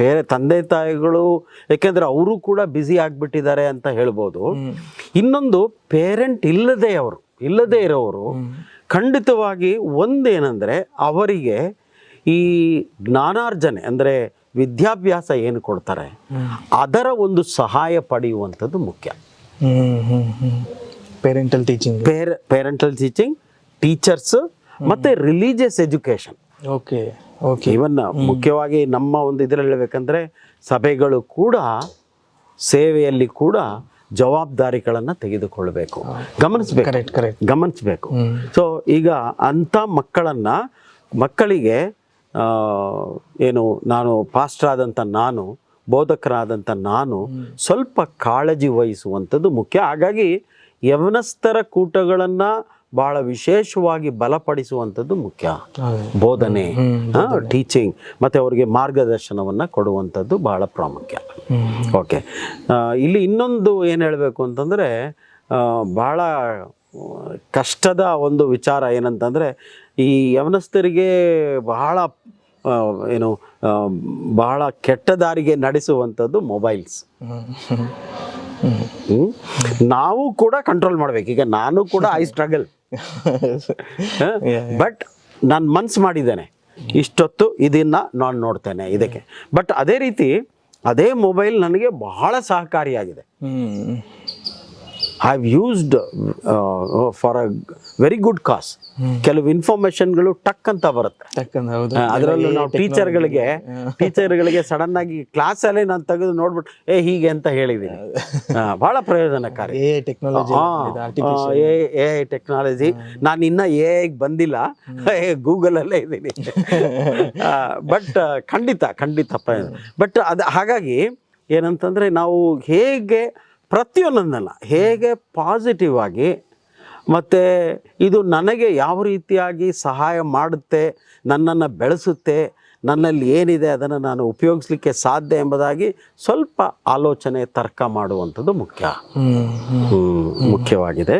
ಬೇರೆ ತಂದೆ ತಾಯಿಗಳು ಯಾಕೆಂದ್ರೆ ಅವರು ಕೂಡ ಬ್ಯುಸಿ ಆಗಿಬಿಟ್ಟಿದ್ದಾರೆ ಅಂತ ಹೇಳ್ಬೋದು. ಇನ್ನೊಂದು ಪೇರೆಂಟ್ ಇಲ್ಲದೆ ಅವರು. ಇಲ್ಲದೆ ಇರೋರು ಖಂಡಿತವಾಗಿ ಒಂದೇನೆಂದರೆ ಅವರಿಗೆ ಈ ಜ್ಞಾನಾರ್ಜನೆ ಅಂದರೆ ವಿದ್ಯಾಭ್ಯಾಸ ಏನು ಕೊಡ್ತಾರೆ? ಅದರ ಒಂದು ಸಹಾಯ ಪಡೆಯುವಂಥದ್ದು ಮುಖ್ಯ. Parental teaching peer parental teaching teachers ಮತ್ತು ರಿಲೀಜಿಯಸ್ ಎಜುಕೇಷನ್ ಓಕೆ ಓಕೆ ಇವನ್ನ ಮುಖ್ಯವಾಗಿ ನಮ್ಮ ಒಂದು ಇದರಲ್ಲಿ ಹೇಳಬೇಕಂದ್ರೆ ಸಭೆಗಳು ಕೂಡ ಸೇವೆಯಲ್ಲಿ ಕೂಡ ಜವಾಬ್ದಾರಿಗಳನ್ನು ತೆಗೆದುಕೊಳ್ಬೇಕು. ಗಮನಿಸ್ಬೇಕು. ಕರೆಕ್ಟ್ ಕರೆಕ್ಟ್ ಗಮನಿಸ್ಬೇಕು. ಸೊ ಈಗ ಅಂಥ ಮಕ್ಕಳನ್ನು ಮಕ್ಕಳಿಗೆ ಏನು ನಾನು ಪಾಸ್ಟರ್ ಆದಂಥ ನಾನು ಬೋಧಕರಾದಂಥ ನಾನು ಸ್ವಲ್ಪ ಕಾಳಜಿ ವಹಿಸುವಂಥದ್ದು ಮುಖ್ಯ. ಹಾಗಾಗಿ ಯವನಸ್ಥರ ಕೂಟಗಳನ್ನು ಬಹಳ ವಿಶೇಷವಾಗಿ ಬಲಪಡಿಸುವಂಥದ್ದು ಮುಖ್ಯ. ಬೋಧನೆ ಟೀಚಿಂಗ್ ಮತ್ತು ಅವರಿಗೆ ಮಾರ್ಗದರ್ಶನವನ್ನು ಕೊಡುವಂಥದ್ದು ಬಹಳ ಪ್ರಾಮುಖ್ಯ. ಓಕೆ. ಇಲ್ಲಿ ಇನ್ನೊಂದು ಏನು ಹೇಳಬೇಕು ಅಂತಂದರೆ ಬಹಳ ಕಷ್ಟದ ಒಂದು ವಿಚಾರ ಏನಂತಂದರೆ ಈ ಯವನಸ್ಥರಿಗೆ ಬಹಳ ಏನು ಬಹಳ ಕೆಟ್ಟ ದಾರಿಗೆ ನಡೆಸುವಂಥದ್ದು ಮೊಬೈಲ್ಸ್? ನಾವು ಕೂಡ ಕಂಟ್ರೋಲ್ ಮಾಡ್ಬೇಕು. ಈಗ ನಾನು ಕೂಡ ಐ ಸ್ಟ್ರಗಲ್ ಬಟ್ ನಾನು ಮನ್ಸು ಮಾಡಿದ್ದೇನೆ. ಇಷ್ಟೊತ್ತು ಇದನ್ನ ನಾನು ನೋಡ್ತೇನೆ ಇದಕ್ಕೆ. ಬಟ್ ಅದೇ ರೀತಿ ಅದೇ ಮೊಬೈಲ್ ನನಗೆ ಬಹಳ ಸಹಕಾರಿಯಾಗಿದೆ. Have used for a very good cause ಕೆಲವು ಇನ್ಫಾರ್ಮೇಶನ್ಗಳು ಟಕ್ ಅಂತ ಬರುತ್ತೆ ಅದರಲ್ಲೂ ನಾವು ಟೀಚರ್ಗಳಿಗೆ ಟೀಚರ್ಗಳಿಗೆ ಸಡನ್ ಆಗಿ ಕ್ಲಾಸಲ್ಲೇ ನಾನು ತೆಗೆದು ನೋಡ್ಬಿಟ್ಟು ಏ ಹೀಗೆ ಅಂತ ಹೇಳಿದ್ದೀನಿ ಬಹಳ ಪ್ರಯೋಜನಕಾರಿ. ಎ ಐ ಟೆಕ್ನಾಲಜಿ ನಾನು ಇನ್ನ ಎ ಬಂದಿಲ್ಲ ಗೂಗಲ್ ಅಲ್ಲೇ ಇದ್ದೀನಿ ಬಟ್ ಖಂಡಿತ ಖಂಡಿತ ಬಟ್ ಅದು ಹಾಗಾಗಿ ಏನಂತಂದ್ರೆ ನಾವು ಹೇಗೆ ಪ್ರತಿಯೊಂದನ್ನಲ್ಲ ಹೇಗೆ ಪಾಸಿಟಿವ್ ಆಗಿ ಮತ್ತು ಇದು ನನಗೆ ಯಾವ ರೀತಿಯಾಗಿ ಸಹಾಯ ಮಾಡುತ್ತೆ ನನ್ನನ್ನು ಬೆಳೆಸುತ್ತೆ ನನ್ನಲ್ಲಿ ಏನಿದೆ ಅದನ್ನು ನಾನು ಉಪಯೋಗಿಸ್ಲಿಕ್ಕೆ ಸಾಧ್ಯ ಎಂಬುದಾಗಿ ಸ್ವಲ್ಪ ಆಲೋಚನೆ ತರ್ಕ ಮಾಡುವಂಥದ್ದು ಮುಖ್ಯ. ಮುಖ್ಯವಾಗಿದೆ.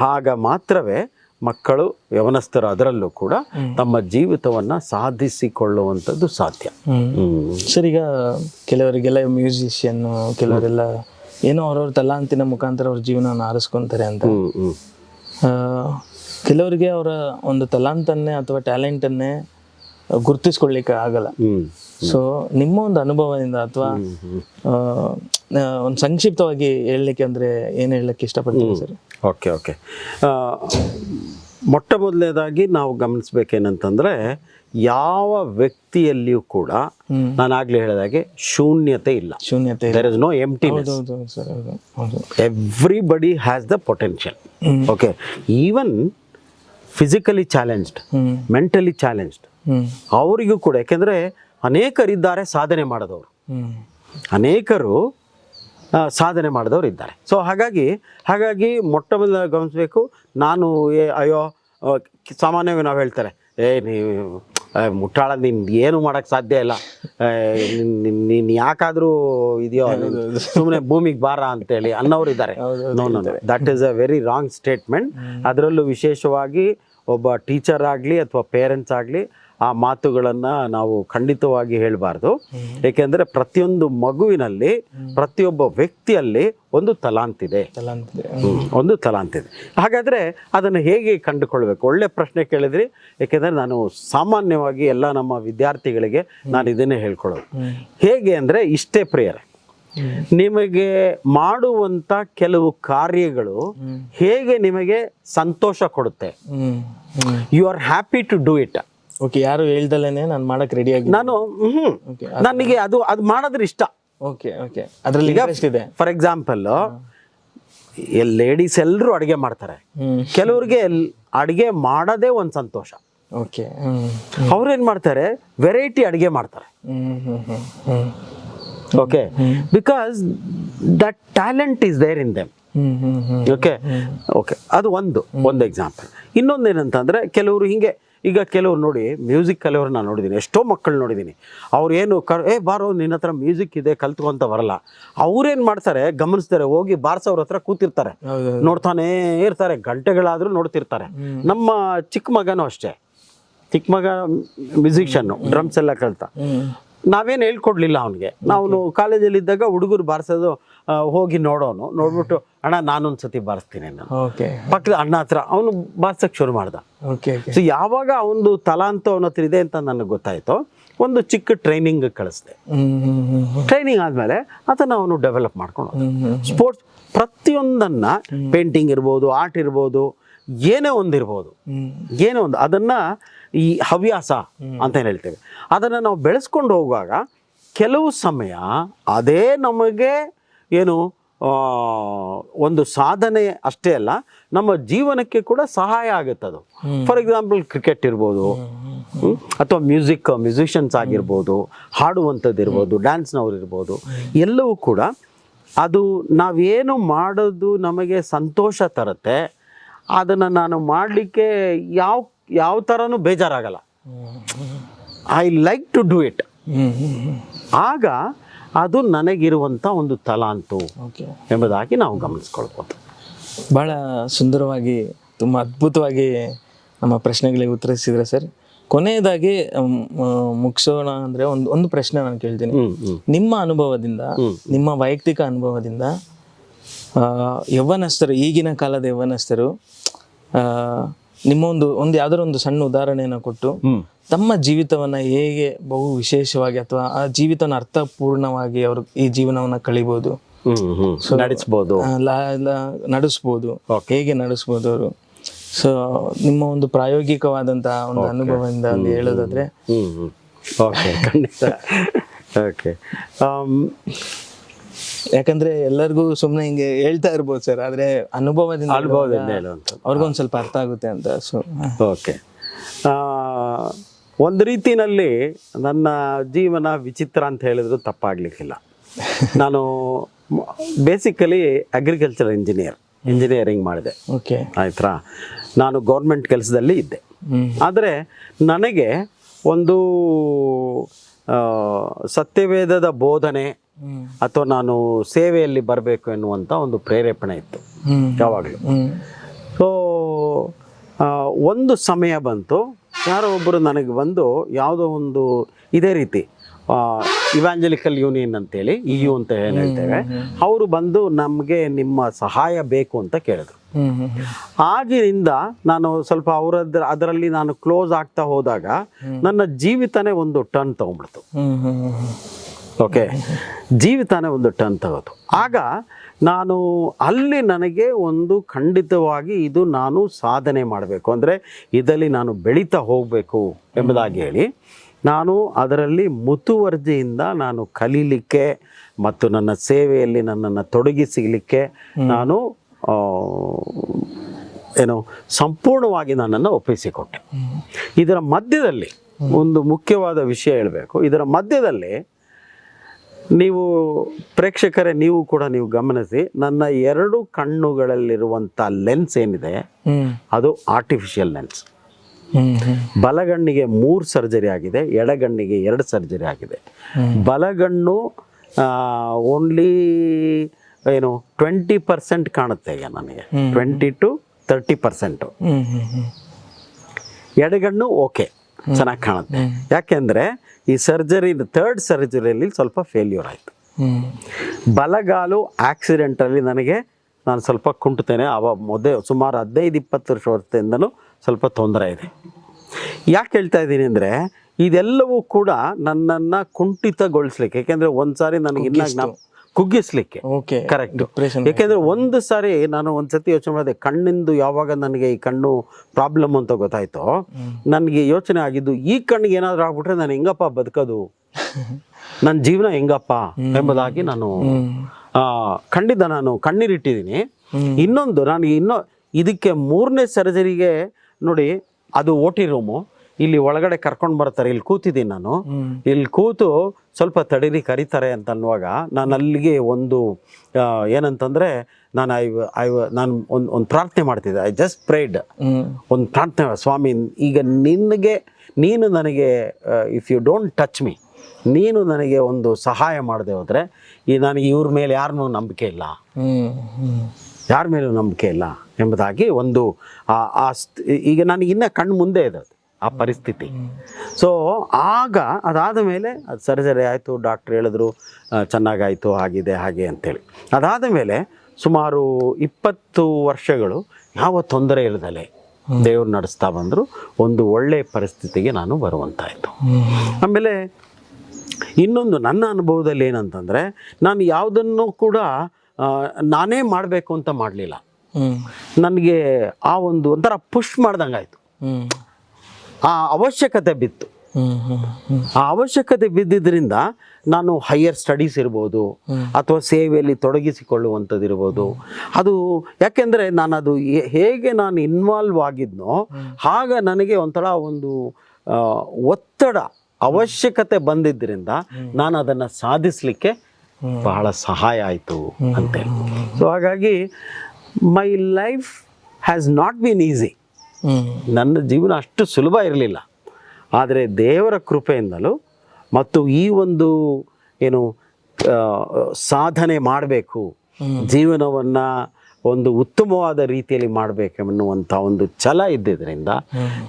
ಆಗ ಮಾತ್ರವೇ ಮಕ್ಕಳು ಯವನಸ್ಥರು ಅದರಲ್ಲೂ ಕೂಡ ತಮ್ಮ ಜೀವಿತವನ್ನು ಸಾಧಿಸಿಕೊಳ್ಳುವಂಥದ್ದು ಸಾಧ್ಯ. ಸರ್ ಈಗ ಕೆಲವರಿಗೆಲ್ಲ ಮ್ಯೂಸಿಷಿಯನ್ನು ಕೆಲವರೆಲ್ಲ ಏನೋ ಅವ್ರವ್ರ ತಲಾಂತಿನ ಮುಖಾಂತರ ಅವ್ರ ಜೀವನ ಆರಿಸ್ಕೊಂತಾರೆ ಅಂತ. ಕೆಲವರಿಗೆ ಅವರ ಒಂದು ತಲಾಂತನ್ನೇ ಅಥವಾ ಟ್ಯಾಲೆಂಟನ್ನೇ ಗುರುತಿಸ್ಕೊಳ್ಳಿಕ್ಕೆ ಆಗಲ್ಲ. ಸೊ ನಿಮ್ಮ ಒಂದು ಅನುಭವದಿಂದ ಅಥವಾ ಒಂದು ಸಂಕ್ಷಿಪ್ತವಾಗಿ ಹೇಳಲಿಕ್ಕೆ ಅಂದರೆ ಏನು ಹೇಳಲಿಕ್ಕೆ ಇಷ್ಟಪಡ್ತೀನಿ ಸರ್? Okay okay. ಮೊಟ್ಟ ಮೊದಲನೇದಾಗಿ ನಾವು ಗಮನಿಸ್ಬೇಕೇನಂತಂದ್ರೆ ಯಾವ ವ್ಯಕ್ತಿಯಲ್ಲಿಯೂ ಕೂಡ ನಾನು ಆಗ್ಲೇ ಹೇಳಿದಾಗೆ ಶೂನ್ಯತೆ ಇಲ್ಲ. ಶೂನ್ಯತೆ there is no emptiness everybody has the potential okay even physically challenged mentally challenged ಅವರಿಗೂ ಕೂಡ ಯಾಕೆಂದರೆ ಅನೇಕರಿದ್ದಾರೆ ಸಾಧನೆ ಮಾಡಿದವರು. ಅನೇಕರು ಸಾಧನೆ ಮಾಡಿದವರು ಇದ್ದಾರೆ. ಸೊ ಹಾಗಾಗಿ ಹಾಗಾಗಿ ಮೊಟ್ಟ ಮೊದಲ ಗಮನಿಸಬೇಕು. ನಾನು ಅಯ್ಯೋ ಸಾಮಾನ್ಯವಾಗಿ ನಾವು ಹೇಳ್ತಾರೆ ಏ ನೀವು ಮುಟ್ಟಾಳ ನಿನ್ ಏನು ಮಾಡಕ್ ಸಾಧ್ಯ ಇಲ್ಲ. ನೀನ್ ಯಾಕಾದರೂ ಇದೆಯೋ ಸುಮ್ಮನೆ ಭೂಮಿಗೆ ಬಾರ ಅಂತೇಳಿ ಅನ್ನೋರು ಇದ್ದಾರೆ that is a very wrong statement ಅದರಲ್ಲೂ ವಿಶೇಷವಾಗಿ ಒಬ್ಬ ಟೀಚರ್ ಆಗಲಿ ಅಥವಾ ಪೇರೆಂಟ್ಸ್ ಆಗಲಿ ಆ ಮಾತುಗಳನ್ನು ನಾವು ಖಂಡಿತವಾಗಿ ಹೇಳಬಾರ್ದು. ಏಕೆಂದರೆ ಪ್ರತಿಯೊಂದು ಮಗುವಿನಲ್ಲಿ ಪ್ರತಿಯೊಬ್ಬ ವ್ಯಕ್ತಿಯಲ್ಲಿ ಒಂದು ತಲಾಂತಿದೆ ಒಂದು ತಲಾಂತಿದೆ ಹಾಗಾದರೆ ಅದನ್ನು ಹೇಗೆ ಕಂಡುಕೊಳ್ಬೇಕು? ಒಳ್ಳೆ ಪ್ರಶ್ನೆ ಕೇಳಿದ್ರಿ. ಏಕೆಂದರೆ ನಾನು ಸಾಮಾನ್ಯವಾಗಿ ಎಲ್ಲ ನಮ್ಮ ವಿದ್ಯಾರ್ಥಿಗಳಿಗೆ ನಾನು ಇದನ್ನೇ ಹೇಳ್ಕೊಳ್ಳೋದು. ಹೇಗೆ ಅಂದರೆ ಇಷ್ಟೇ ಪ್ರಿಯರೇ. ನಿಮಗೆ ಮಾಡುವಂಥ ಕೆಲವು ಕಾರ್ಯಗಳು ಹೇಗೆ ನಿಮಗೆ ಸಂತೋಷ ಕೊಡುತ್ತೆ? You are happy to do it okay ಯಾರು ಹೇಳ್ದಲ್ಲೇನೆ ನಾನು ಮಾಡಕ್ ರೆಡಿ ಆಗಿ ನಾನು ಹ್ಮ್. ನನಗೆ ಅದು ಅದು ಮಾಡೋದ್ರ ಇಷ್ಟ. ಓಕೆ ಓಕೆ ಅದರಲ್ಲಿ ಇಂಟ್ರೆಸ್ಟ್ ಇದೆ. ಫಾರ್ ಎಕ್ಸಾಂಪಲ್ ಲೇಡೀಸ್ ಎಲ್ಲರೂ ಅಡುಗೆ ಮಾಡ್ತಾರೆ. ಕೆಲವ್ರಿಗೆ ಅಡುಗೆ ಮಾಡೋದೇ ಒಂದು ಸಂತೋಷ. ಓಕೆ ಅವ್ರೇನ್ ಮಾಡ್ತಾರೆ? ವೆರೈಟಿ ಅಡುಗೆ ಮಾಡ್ತಾರೆ. Okay because that talent is there in them okay okay ಅದು ಒಂದು ಒಂದು ಎಕ್ಸಾಂಪಲ್ ಇನ್ನೊಂದು ಏನಂತಂದ್ರೆ ಕೆಲವರು ಹಿಂಗೆ ಈಗ ಕೆಲವ್ರು ನೋಡಿ ಮ್ಯೂಸಿಕ್ ಕಲಿಯೋರು ನಾನು ನೋಡಿದ್ದೀನಿ. ಎಷ್ಟೋ ಮಕ್ಕಳು ನೋಡಿದ್ದೀನಿ. ಅವ್ರು ಏನು ಕ ಏ ಬಾರೋ ನಿನ್ನ ಹತ್ರ ಮ್ಯೂಸಿಕ್ ಇದೆ ಕಲ್ತ್ಕೊಂತ ಬರಲ್ಲ. ಅವ್ರೇನು ಮಾಡ್ತಾರೆ ಗಮನಿಸ್ತಾರೆ ಹೋಗಿ ಬಾರ್ಸೋರ ಹತ್ರ ಕೂತಿರ್ತಾರೆ. ನೋಡ್ತಾನೇ ಇರ್ತಾರೆ ಗಂಟೆಗಳಾದರೂ ನೋಡ್ತಿರ್ತಾರೆ. ನಮ್ಮ ಚಿಕ್ಕ ಮಗನೂ ಅಷ್ಟೇ. ಚಿಕ್ಕ ಮಗ ಮ್ಯೂಸಿಷಿಯನ್ನು ಡ್ರಮ್ಸ್ ಎಲ್ಲ ಕಲ್ತ. ನಾವೇನು ಹೇಳ್ಕೊಡ್ಲಿಲ್ಲ ಅವನಿಗೆ. ನಾವು ಕಾಲೇಜಲ್ಲಿ ಇದ್ದಾಗ ಹುಡುಗರು ಬಾರಿಸೋದು ಹೋಗಿ ನೋಡೋನು. ನೋಡ್ಬಿಟ್ಟು ಅಣ್ಣ ನಾನೊಂದು ಸತಿ ಬಾರಿಸ್ತೀನಿ ನಾನು ಓಕೆ. ಪಕ್ಕದ ಅಣ್ಣ ಹತ್ರ ಅವನು ಬಾರ್ಸಕ್ಕೆ ಶುರು ಮಾಡ್ದ. ಸೊ ಯಾವಾಗ ಅವನು ತಲಾಂತ ಅವನ ಹತ್ರ ಇದೆ ಅಂತ ನನಗೆ ಗೊತ್ತಾಯ್ತು ಒಂದು ಚಿಕ್ಕ ಟ್ರೈನಿಂಗ್ ಕಳಿಸ್ದೆ. ಟ್ರೈನಿಂಗ್ ಆದಮೇಲೆ ಅದನ್ನು ಅವನು ಡೆವಲಪ್ ಮಾಡ್ಕೊಂಡು ಸ್ಪೋರ್ಟ್ಸ್ ಪ್ರತಿಯೊಂದನ್ನ ಪೇಂಟಿಂಗ್ ಇರ್ಬೋದು ಆರ್ಟ್ ಇರ್ಬೋದು ಏನೇ ಒಂದಿರ್ಬೋದು ಏನೇ ಒಂದು ಅದನ್ನ ಈ ಹವ್ಯಾಸ ಅಂತ ಏನು ಹೇಳ್ತೇವೆ. ಅದನ್ನು ನಾವು ಬೆಳೆಸ್ಕೊಂಡು ಹೋಗುವಾಗ ಕೆಲವು ಸಮಯ ಅದೇ ನಮಗೆ ಏನು ಒಂದು ಸಾಧನೆ ಅಷ್ಟೇ ಅಲ್ಲ ನಮ್ಮ ಜೀವನಕ್ಕೆ ಕೂಡ ಸಹಾಯ ಆಗುತ್ತೆ ಅದು. ಫಾರ್ ಎಕ್ಸಾಂಪಲ್ ಕ್ರಿಕೆಟ್ ಇರ್ಬೋದು ಅಥವಾ ಮ್ಯೂಸಿಕ್ ಮ್ಯೂಸಿಷಿಯನ್ಸ್ ಆಗಿರ್ಬೋದು ಹಾಡುವಂಥದ್ದು ಇರ್ಬೋದು ಡ್ಯಾನ್ಸ್ನವ್ರು ಇರ್ಬೋದು ಎಲ್ಲವೂ ಕೂಡ ಅದು ನಾವೇನು ಮಾಡೋದು ನಮಗೆ ಸಂತೋಷ ತರುತ್ತೆ ಅದನ್ನು ನಾನು ಮಾಡಲಿಕ್ಕೆ ಯಾವ ಯಾವ ಥರನೂ ಬೇಜಾರಾಗಲ್ಲ. I like to do it ಆಗ ಅದು ನನಗಿರುವಂಥ ಒಂದು ತಲಾಂತು ಓಕೆ ಎಂಬುದಾಗಿ ನಾವು ಗಮನಿಸ್ಕೊಳ್ಬೋದು. ಭಾಳ ಸುಂದರವಾಗಿ ತುಂಬ ಅದ್ಭುತವಾಗಿ ನಮ್ಮ ಪ್ರಶ್ನೆಗಳಿಗೆ ಉತ್ತರಿಸಿದ್ರೆ ಸರ್. ಕೊನೆಯದಾಗಿ ಮುಗಿಸೋಣ ಅಂದರೆ ಒಂದು ಒಂದು ಪ್ರಶ್ನೆ ನಾನು ಕೇಳ್ತೀನಿ. ನಿಮ್ಮ ಅನುಭವದಿಂದ ನಿಮ್ಮ ವೈಯಕ್ತಿಕ ಅನುಭವದಿಂದ ಯವ್ವನಸ್ಥರು ಯೌವನಸ್ಥರು ಈಗಿನ ಕಾಲದ ಯೌವನಸ್ಥರು ನಿಮ್ಮ ಒಂದು ಒಂದು ಯಾವ್ದಾದ್ರು ಒಂದು ಸಣ್ಣ ಉದಾಹರಣೆಯನ್ನು ಕೊಟ್ಟು ತಮ್ಮ ಜೀವಿತವನ್ನ ಹೇಗೆ ಬಹು ವಿಶೇಷವಾಗಿ ಅಥವಾ ಆ ಜೀವಿತನ ಅರ್ಥಪೂರ್ಣವಾಗಿ ಅವರು ಈ ಜೀವನವನ್ನ ಕಳಿಬೋದು. ನಡೆಸ್ಬೋದು. ನಡೆಸ್ಬೋದು. ಹೇಗೆ ನಡೆಸ್ಬೋದು ಅವರು? ಸೊ ನಿಮ್ಮ ಒಂದು ಪ್ರಾಯೋಗಿಕವಾದಂತಹ ಒಂದು ಅನುಭವದಿಂದ ಒಂದು ಹೇಳೋದಾದ್ರೆ? ಓಕೆ ಖಂಡಿತ. ಓಕೆ ಯಾಕಂದ್ರೆ ಎಲ್ಲರಿಗೂ ಸುಮ್ಮನೆ ಹಿಂಗೆ ಹೇಳ್ತಾ ಇರ್ಬೋದು ಸರ್ ಆದ್ರೆ ಅನುಭವದಿಂದ ಅನುಭವದಿಂದ ಅವ್ರಿಗೊಂದು ಸ್ವಲ್ಪ ಅರ್ಥ ಆಗುತ್ತೆ ಅಂತ ಸೊ ಓಕೆ ಒಂದು ರೀತಿನಲ್ಲಿ ನನ್ನ ಜೀವನ ವಿಚಿತ್ರ ಅಂತ ಹೇಳಿದ್ರು ತಪ್ಪಾಗ್ಲಿಕ್ಕಿಲ್ಲ. ನಾನು ಬೇಸಿಕಲಿ ಅಗ್ರಿಕಲ್ಚರ್ ಇಂಜಿನಿಯರ್ ಇಂಜಿನಿಯರಿಂಗ್ ಮಾಡಿದೆ. ಓಕೆ ಆಯ್ತಾ? ನಾನು ಗೌರ್ಮೆಂಟ್ ಕೆಲಸದಲ್ಲಿ ಇದ್ದೆ. ಆದರೆ ನನಗೆ ಒಂದು ಸತ್ಯವೇದದ ಬೋಧನೆ ಅಥವಾ ನಾನು ಸೇವೆಯಲ್ಲಿ ಬರಬೇಕು ಎನ್ನುವಂಥ ಒಂದು ಪ್ರೇರೇಪಣೆ ಇತ್ತು ಯಾವಾಗಲೂ. ಸೊ ಒಂದು ಸಮಯ ಬಂತು. ಯಾರೋ ಒಬ್ಬರು ನನಗೆ ಬಂದು ಯಾವುದೋ ಒಂದು ಇದೇ ರೀತಿ ಇವಾಂಜಲಿಕಲ್ ಯೂನಿಯನ್ ಅಂತೇಳಿ ಇ ಯು ಅಂತ ಏನು ಹೇಳ್ತೇವೆ ಅವರು ಬಂದು ನಮಗೆ ನಿಮ್ಮ ಸಹಾಯ ಬೇಕು ಅಂತ ಕೇಳಿದ್ರು. ಆಗಿನಿಂದ ನಾನು ಸ್ವಲ್ಪ ಅವರದ್ರ ಅದರಲ್ಲಿ ನಾನು ಕ್ಲೋಸ್ ಆಗ್ತಾ ಹೋದಾಗ ನನ್ನ ಜೀವಿತನೇ ಒಂದು ಟರ್ನ್ ತಗೊಂಡ್ಬಿಡ್ತು. ಹ್ಮ್. ಓಕೆ. ಜೀವಿತಾನೇ ಒಂದು ಟರ್ನ್ ತಗೋದು. ಆಗ ನಾನು ಅಲ್ಲಿ ನನಗೆ ಒಂದು ಖಂಡಿತವಾಗಿ ಇದು ನಾನು ಸಾಧನೆ ಮಾಡಬೇಕು. ಅಂದರೆ ಇದರಲ್ಲಿ ನಾನು ಬೆಳೀತಾ ಹೋಗಬೇಕು ಎಂಬುದಾಗಿ ಹೇಳಿ ನಾನು ಅದರಲ್ಲಿ ಮುತುವರ್ಜಿಯಿಂದ ನಾನು ಕಲೀಲಿಕ್ಕೆ ಮತ್ತು ನನ್ನ ಸೇವೆಯಲ್ಲಿ ನನ್ನನ್ನು ತೊಡಗಿಸಲಿಕ್ಕೆ ನಾನು ಏನು ಸಂಪೂರ್ಣವಾಗಿ ನನ್ನನ್ನು ಒಪ್ಪಿಸಿಕೊಟ್ಟೆ. ಇದರ ಮಧ್ಯದಲ್ಲಿ ಒಂದು ಮುಖ್ಯವಾದ ವಿಷಯ ಹೇಳಬೇಕು. ಇದರ ಮಧ್ಯದಲ್ಲಿ ನೀವು ಪ್ರೇಕ್ಷಕರೇ ನೀವು ಕೂಡ ನೀವು ಗಮನಿಸಿ ನನ್ನ ಎರಡು ಕಣ್ಣುಗಳಲ್ಲಿರುವಂಥ ಲೆನ್ಸ್ ಏನಿದೆ ಅದು ಆರ್ಟಿಫಿಷಿಯಲ್ ಲೆನ್ಸ್ ಬಲಗಣ್ಣಿಗೆ ಮೂರು ಸರ್ಜರಿ ಆಗಿದೆ ಎಡಗಣ್ಣಿಗೆ ಎರಡು ಸರ್ಜರಿ ಆಗಿದೆ. ಬಲಗಣ್ಣು ಓನ್ಲಿ ಏನು ಟ್ವೆಂಟಿ ಪರ್ಸೆಂಟ್ ಕಾಣುತ್ತೆ ಈಗ ನನಗೆ. ಟ್ವೆಂಟಿ ಟು ತರ್ಟಿ ಪರ್ಸೆಂಟು ಎಡಗಣ್ಣು ಓಕೆ ಚೆನ್ನಾಗಿ ಕಾಣುತ್ತೆ. ಯಾಕೆಂದರೆ ಈ ಸರ್ಜರಿ ಥರ್ಡ್ ಸರ್ಜರಿಯಲ್ಲಿ ಸ್ವಲ್ಪ ಫೇಲ್ಯೂರ್ ಆಯಿತು. ಬಲಗಾಲು ಆಕ್ಸಿಡೆಂಟಲ್ಲಿ ನನಗೆ ನಾನು ಸ್ವಲ್ಪ ಕುಂಟುತ್ತೇನೆ. ಅವ ಮೊದಲೇ ಸುಮಾರು ಹದಿನೈದು, ಇಪ್ಪತ್ತು ವರ್ಷ ವರ್ಷದಿಂದಲೂ ಸ್ವಲ್ಪ ತೊಂದರೆ ಇದೆ. ಯಾಕೆ ಹೇಳ್ತಾ ಇದ್ದೀನಿ ಅಂದರೆ, ಇದೆಲ್ಲವೂ ಕೂಡ ನನ್ನನ್ನು ಕುಂಠಿತಗೊಳಿಸ್ಲಿಕ್ಕೆ. ಯಾಕೆಂದರೆ ಒಂದು ಸಾರಿ ನನಗೆ ಇನ್ನ ಜ್ಞಾಪ ಕುಗ್ಗಿಸ್ಲಿಕ್ಕೆ. ಓಕೆ ಕರೆಕ್ಟ್ ಯಾಕೆಂದ್ರೆ ಒಂದು ಸಾರಿ ನಾನು ಒಂದ್ಸತಿ ಯೋಚನೆ ಮಾಡಿದೆ ಕಣ್ಣಿಂದು ಯಾವಾಗ ನನಗೆ ಈ ಕಣ್ಣು ಪ್ರಾಬ್ಲಮ್ ಅಂತ ಗೊತ್ತಾಯ್ತೋ ನನಗೆ ಯೋಚನೆ ಆಗಿದ್ದು ಈ ಕಣ್ಣಿಗೆ ಏನಾದರೂ ಆಗ್ಬಿಟ್ರೆ ನಾನು ಹೆಂಗಪ್ಪ ಬದುಕೋದು? ನನ್ನ ಜೀವನ ಹೆಂಗಪ್ಪ ಎಂಬುದಾಗಿ ನಾನು ಖಂಡಿತ ನಾನು ಕಣ್ಣೀರಿಟ್ಟಿದ್ದೀನಿ. ಇನ್ನೊಂದು ನಾನು ಇನ್ನೂ ಇದಕ್ಕೆ ಮೂರನೇ ಸರ್ಜರಿಗೆ ನೋಡಿ ಅದು ಓಟಿ ಟಿ ರೂಮು. ಇಲ್ಲಿ ಒಳಗಡೆ ಕರ್ಕೊಂಡು ಬರ್ತಾರೆ ಇಲ್ಲಿ ಕೂತಿದ್ದೀನಿ ನಾನು. ಇಲ್ಲಿ ಕೂತು ಸ್ವಲ್ಪ ತಡೀರಿ ಕರೀತಾರೆ ಅಂತ ಅನ್ನುವಾಗ ನಾನು ಅಲ್ಲಿಗೆ ಒಂದು ಏನಂತಂದರೆ ನಾನು ಐ ಐ ನಾನು ಒಂದು ಒಂದು ಪ್ರಾರ್ಥನೆ ಮಾಡ್ತಿದ್ದೆ. ಐ ಜಸ್ಟ್ ಪ್ರೇಡ್ ಒಂದು ಪ್ರಾರ್ಥನೆ ಸ್ವಾಮಿ ಈಗ ನಿನಗೆ ನೀನು ನನಗೆ if you don't touch me ನೀನು ನನಗೆ ಒಂದು ಸಹಾಯ ಮಾಡದೆ ಹೋದರೆ ಈ ನನಗೆ ಇವ್ರ ಮೇಲೆ ಯಾರನ್ನು ನಂಬಿಕೆ ಇಲ್ಲ. ಯಾರ ಮೇಲೂ ನಂಬಿಕೆ ಇಲ್ಲ ಎಂಬುದಾಗಿ ಒಂದು ಆ- ಆ ಈಗ ನನಗೆ ಇನ್ನೂ ಕಣ್ಣು ಮುಂದೆ ಇದೆ ಅದು, ಆ ಪರಿಸ್ಥಿತಿ. ಸೊ ಆಗ ಅದಾದ ಮೇಲೆ ಅದು ಸರಿ ಸರಿ ಆಯಿತು ಡಾಕ್ಟ್ರ್ ಹೇಳಿದ್ರು ಚೆನ್ನಾಗಾಯಿತು ಆಗಿದೆ ಹಾಗೆ ಅಂತೇಳಿ. ಅದಾದ ಮೇಲೆ ಸುಮಾರು ಇಪ್ಪತ್ತು ವರ್ಷಗಳು ಯಾವ ತೊಂದರೆ ಇಲ್ಲದಲೆ ದೇವ್ರು ನಡೆಸ್ತಾ ಬಂದರು ಒಂದು ಒಳ್ಳೆಯ ಪರಿಸ್ಥಿತಿಗೆ ನಾನು ಬರುವಂತಾಯಿತು. ಆಮೇಲೆ ಇನ್ನೊಂದು ನನ್ನ ಅನುಭವದಲ್ಲಿ ಏನಂತಂದರೆ ನಾನು ಯಾವುದನ್ನು ಕೂಡ ನಾನೇ ಮಾಡಬೇಕು ಅಂತ ಮಾಡಲಿಲ್ಲ. ನನಗೆ ಆ ಒಂದು ಒಂಥರ ಪುಷ್ ಮಾಡ್ದಂಗೆ ಆಯಿತು ಆ ಅವಶ್ಯಕತೆ ಬಿತ್ತು. ಆ ಅವಶ್ಯಕತೆ ಬಿದ್ದಿದ್ದರಿಂದ ನಾನು ಹೈಯರ್ ಸ್ಟಡೀಸ್ ಇರ್ಬೋದು ಅಥವಾ ಸೇವೆಯಲ್ಲಿ ತೊಡಗಿಸಿಕೊಳ್ಳುವಂಥದ್ದು ಇರ್ಬೋದು ಅದು ಯಾಕೆಂದರೆ ನಾನು ಅದು ಹೇಗೆ ನಾನು ಇನ್ವಾಲ್ವ್ ಆಗಿದ್ನೋ ಆಗ ನನಗೆ ಒಂಥರ ಒಂದು ಒತ್ತಡ, ಅವಶ್ಯಕತೆ ಬಂದಿದ್ದರಿಂದ ನಾನು ಅದನ್ನು ಸಾಧಿಸಲಿಕ್ಕೆ ಬಹಳ ಸಹಾಯ ಆಯಿತು ಅಂತೇಳಿ. ಸೊ ಹಾಗಾಗಿ my life has not been easy ನನ್ನ ಜೀವನ ಅಷ್ಟು ಸುಲಭ ಇರಲಿಲ್ಲ. ಆದರೆ ದೇವರ ಕೃಪೆಯಿಂದಲೂ ಮತ್ತು ಈ ಒಂದು, ಏನು ಸಾಧನೆ ಮಾಡಬೇಕು, ಜೀವನವನ್ನು ಒಂದು ಉತ್ತಮವಾದ ರೀತಿಯಲ್ಲಿ ಮಾಡಬೇಕೆನ್ನುವಂಥ ಒಂದು ಛಲ ಇದ್ದಿದ್ದರಿಂದ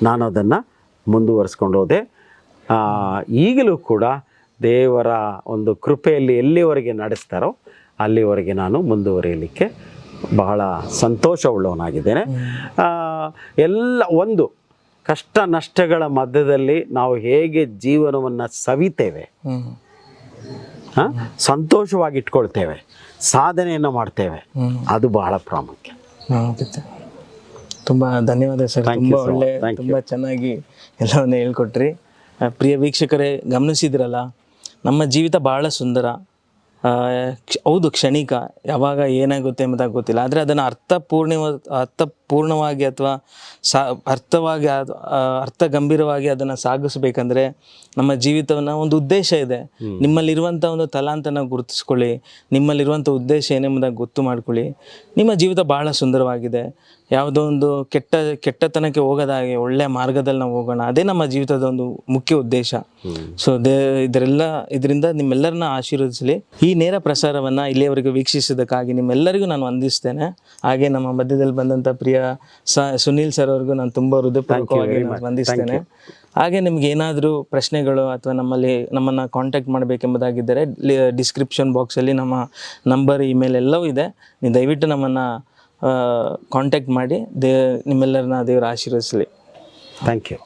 ನಾನು ಅದನ್ನು ಮುಂದುವರಿಸ್ಕೊಂಡು ಹೋದೆ. ಈಗಲೂ ಕೂಡ ದೇವರ ಒಂದು ಕೃಪೆಯಲ್ಲಿ ಎಲ್ಲಿವರೆಗೆ ನಡೆಸ್ತಾರೋ ಅಲ್ಲಿವರೆಗೆ ನಾನು ಮುಂದುವರಿಯಲಿಕ್ಕೆ ಬಹಳ ಸಂತೋಷವುಳ್ಳವನಾಗಿದ್ದೇನೆ. ಉಳ್ಳವನಾಗಿದ್ದೇನೆ ಎಲ್ಲ ಒಂದು ಕಷ್ಟ ನಷ್ಟಗಳ ಮಧ್ಯದಲ್ಲಿ ನಾವು ಹೇಗೆ ಜೀವನವನ್ನು ಸವಿತೇವೆ? ಹಾಂ ಆ, ಸಂತೋಷವಾಗಿ ಇಟ್ಕೊಳ್ತೇವೆ ಸಾಧನೆಯನ್ನು ಮಾಡ್ತೇವೆ. ಅದು ಬಹಳ ಪ್ರಾಮುಖ್ಯ. ತುಂಬ ಧನ್ಯವಾದ ಸರ್. ತುಂಬ ಒಳ್ಳೆ ತುಂಬ ಚೆನ್ನಾಗಿ ಎಲ್ಲವನ್ನ ಹೇಳ್ಕೊಟ್ರಿ. ಪ್ರಿಯ ವೀಕ್ಷಕರೇ ಗಮನಿಸಿದ್ರಲ್ಲ ನಮ್ಮ ಜೀವಿತ ಬಹಳ ಸುಂದರ. ಹೌದು ಕ್ಷಣಿಕ. ಯಾವಾಗ ಏನಾಗುತ್ತೆ ಎಂಬುದಾಗಿ ಗೊತ್ತಿಲ್ಲ. ಆದರೆ ಅದನ್ನು ಅರ್ಥಪೂರ್ಣ ಅರ್ಥಪೂರ್ಣವಾಗಿ ಅಥವಾ ಸಾ ಅರ್ಥವಾಗಿ ಅರ್ಥ ಗಂಭೀರವಾಗಿ ಅದನ್ನು ಸಾಗಿಸ್ಬೇಕಂದ್ರೆ ನಮ್ಮ ಜೀವಿತವನ್ನು ಒಂದು ಉದ್ದೇಶ ಇದೆ. ನಿಮ್ಮಲ್ಲಿರುವಂಥ ಒಂದು ತಲಾಂತನ ಗುರುತಿಸ್ಕೊಳ್ಳಿ. ನಿಮ್ಮಲ್ಲಿರುವಂಥ ಉದ್ದೇಶ ಏನೆಂಬುದಾಗಿ ಗೊತ್ತು ಮಾಡ್ಕೊಳ್ಳಿ. ನಿಮ್ಮ ಜೀವಿತ ಬಹಳ ಸುಂದರವಾಗಿದೆ. ಯಾವುದೋ ಒಂದು ಕೆಟ್ಟ ಕೆಟ್ಟತನಕ್ಕೆ ಹೋಗದಾಗೆ ಒಳ್ಳೆ ಮಾರ್ಗದಲ್ಲಿ ನಾವು ಹೋಗೋಣ. ಅದೇ ನಮ್ಮ ಜೀವಿತದ ಒಂದು ಮುಖ್ಯ ಉದ್ದೇಶ. ಸೊ ದೇ ಇದರೆಲ್ಲ ಇದರಿಂದ ನಿಮ್ಮೆಲ್ಲರನ್ನ ಆಶೀರ್ವದಿಸಲಿ. ಈ ನೇರ ಪ್ರಸಾರವನ್ನು ಇಲ್ಲಿಯವರೆಗೂ ವೀಕ್ಷಿಸಿದ್ದಕ್ಕಾಗಿ ನಿಮ್ಮೆಲ್ಲರಿಗೂ ನಾನು ವಂದಿಸ್ತೇನೆ. ಹಾಗೆ ನಮ್ಮ ಮಧ್ಯದಲ್ಲಿ ಬಂದಂಥ ಪ್ರಿಯ ಸ ಸುನೀಲ್ ಸರ್ ಅವ್ರಿಗೂ ನಾನು ತುಂಬ ಹೃದಯಪೂರ್ವಕವಾಗಿ ವಂದಿಸ್ತೇನೆ. ಹಾಗೆ ನಿಮ್ಗೆ ಏನಾದರೂ ಪ್ರಶ್ನೆಗಳು ಅಥವಾ ನಮ್ಮಲ್ಲಿ ನಮ್ಮನ್ನು ಕಾಂಟ್ಯಾಕ್ಟ್ ಮಾಡಬೇಕೆಂಬುದಾಗಿದ್ದರೆ ಡಿಸ್ಕ್ರಿಪ್ಷನ್ ಬಾಕ್ಸಲ್ಲಿ ನಮ್ಮ ನಂಬರ್ ಇಮೇಲ್ ಎಲ್ಲವೂ ಇದೆ. ನೀವು ದಯವಿಟ್ಟು ನಮ್ಮನ್ನು ಕಾಂಟ್ಯಾಕ್ಟ್ ಮಾಡಿ ದೇ ನಿಮ್ಮೆಲ್ಲರನ್ನ ದೇವರು ಆಶೀರ್ವದಿಸಲಿ. Thank you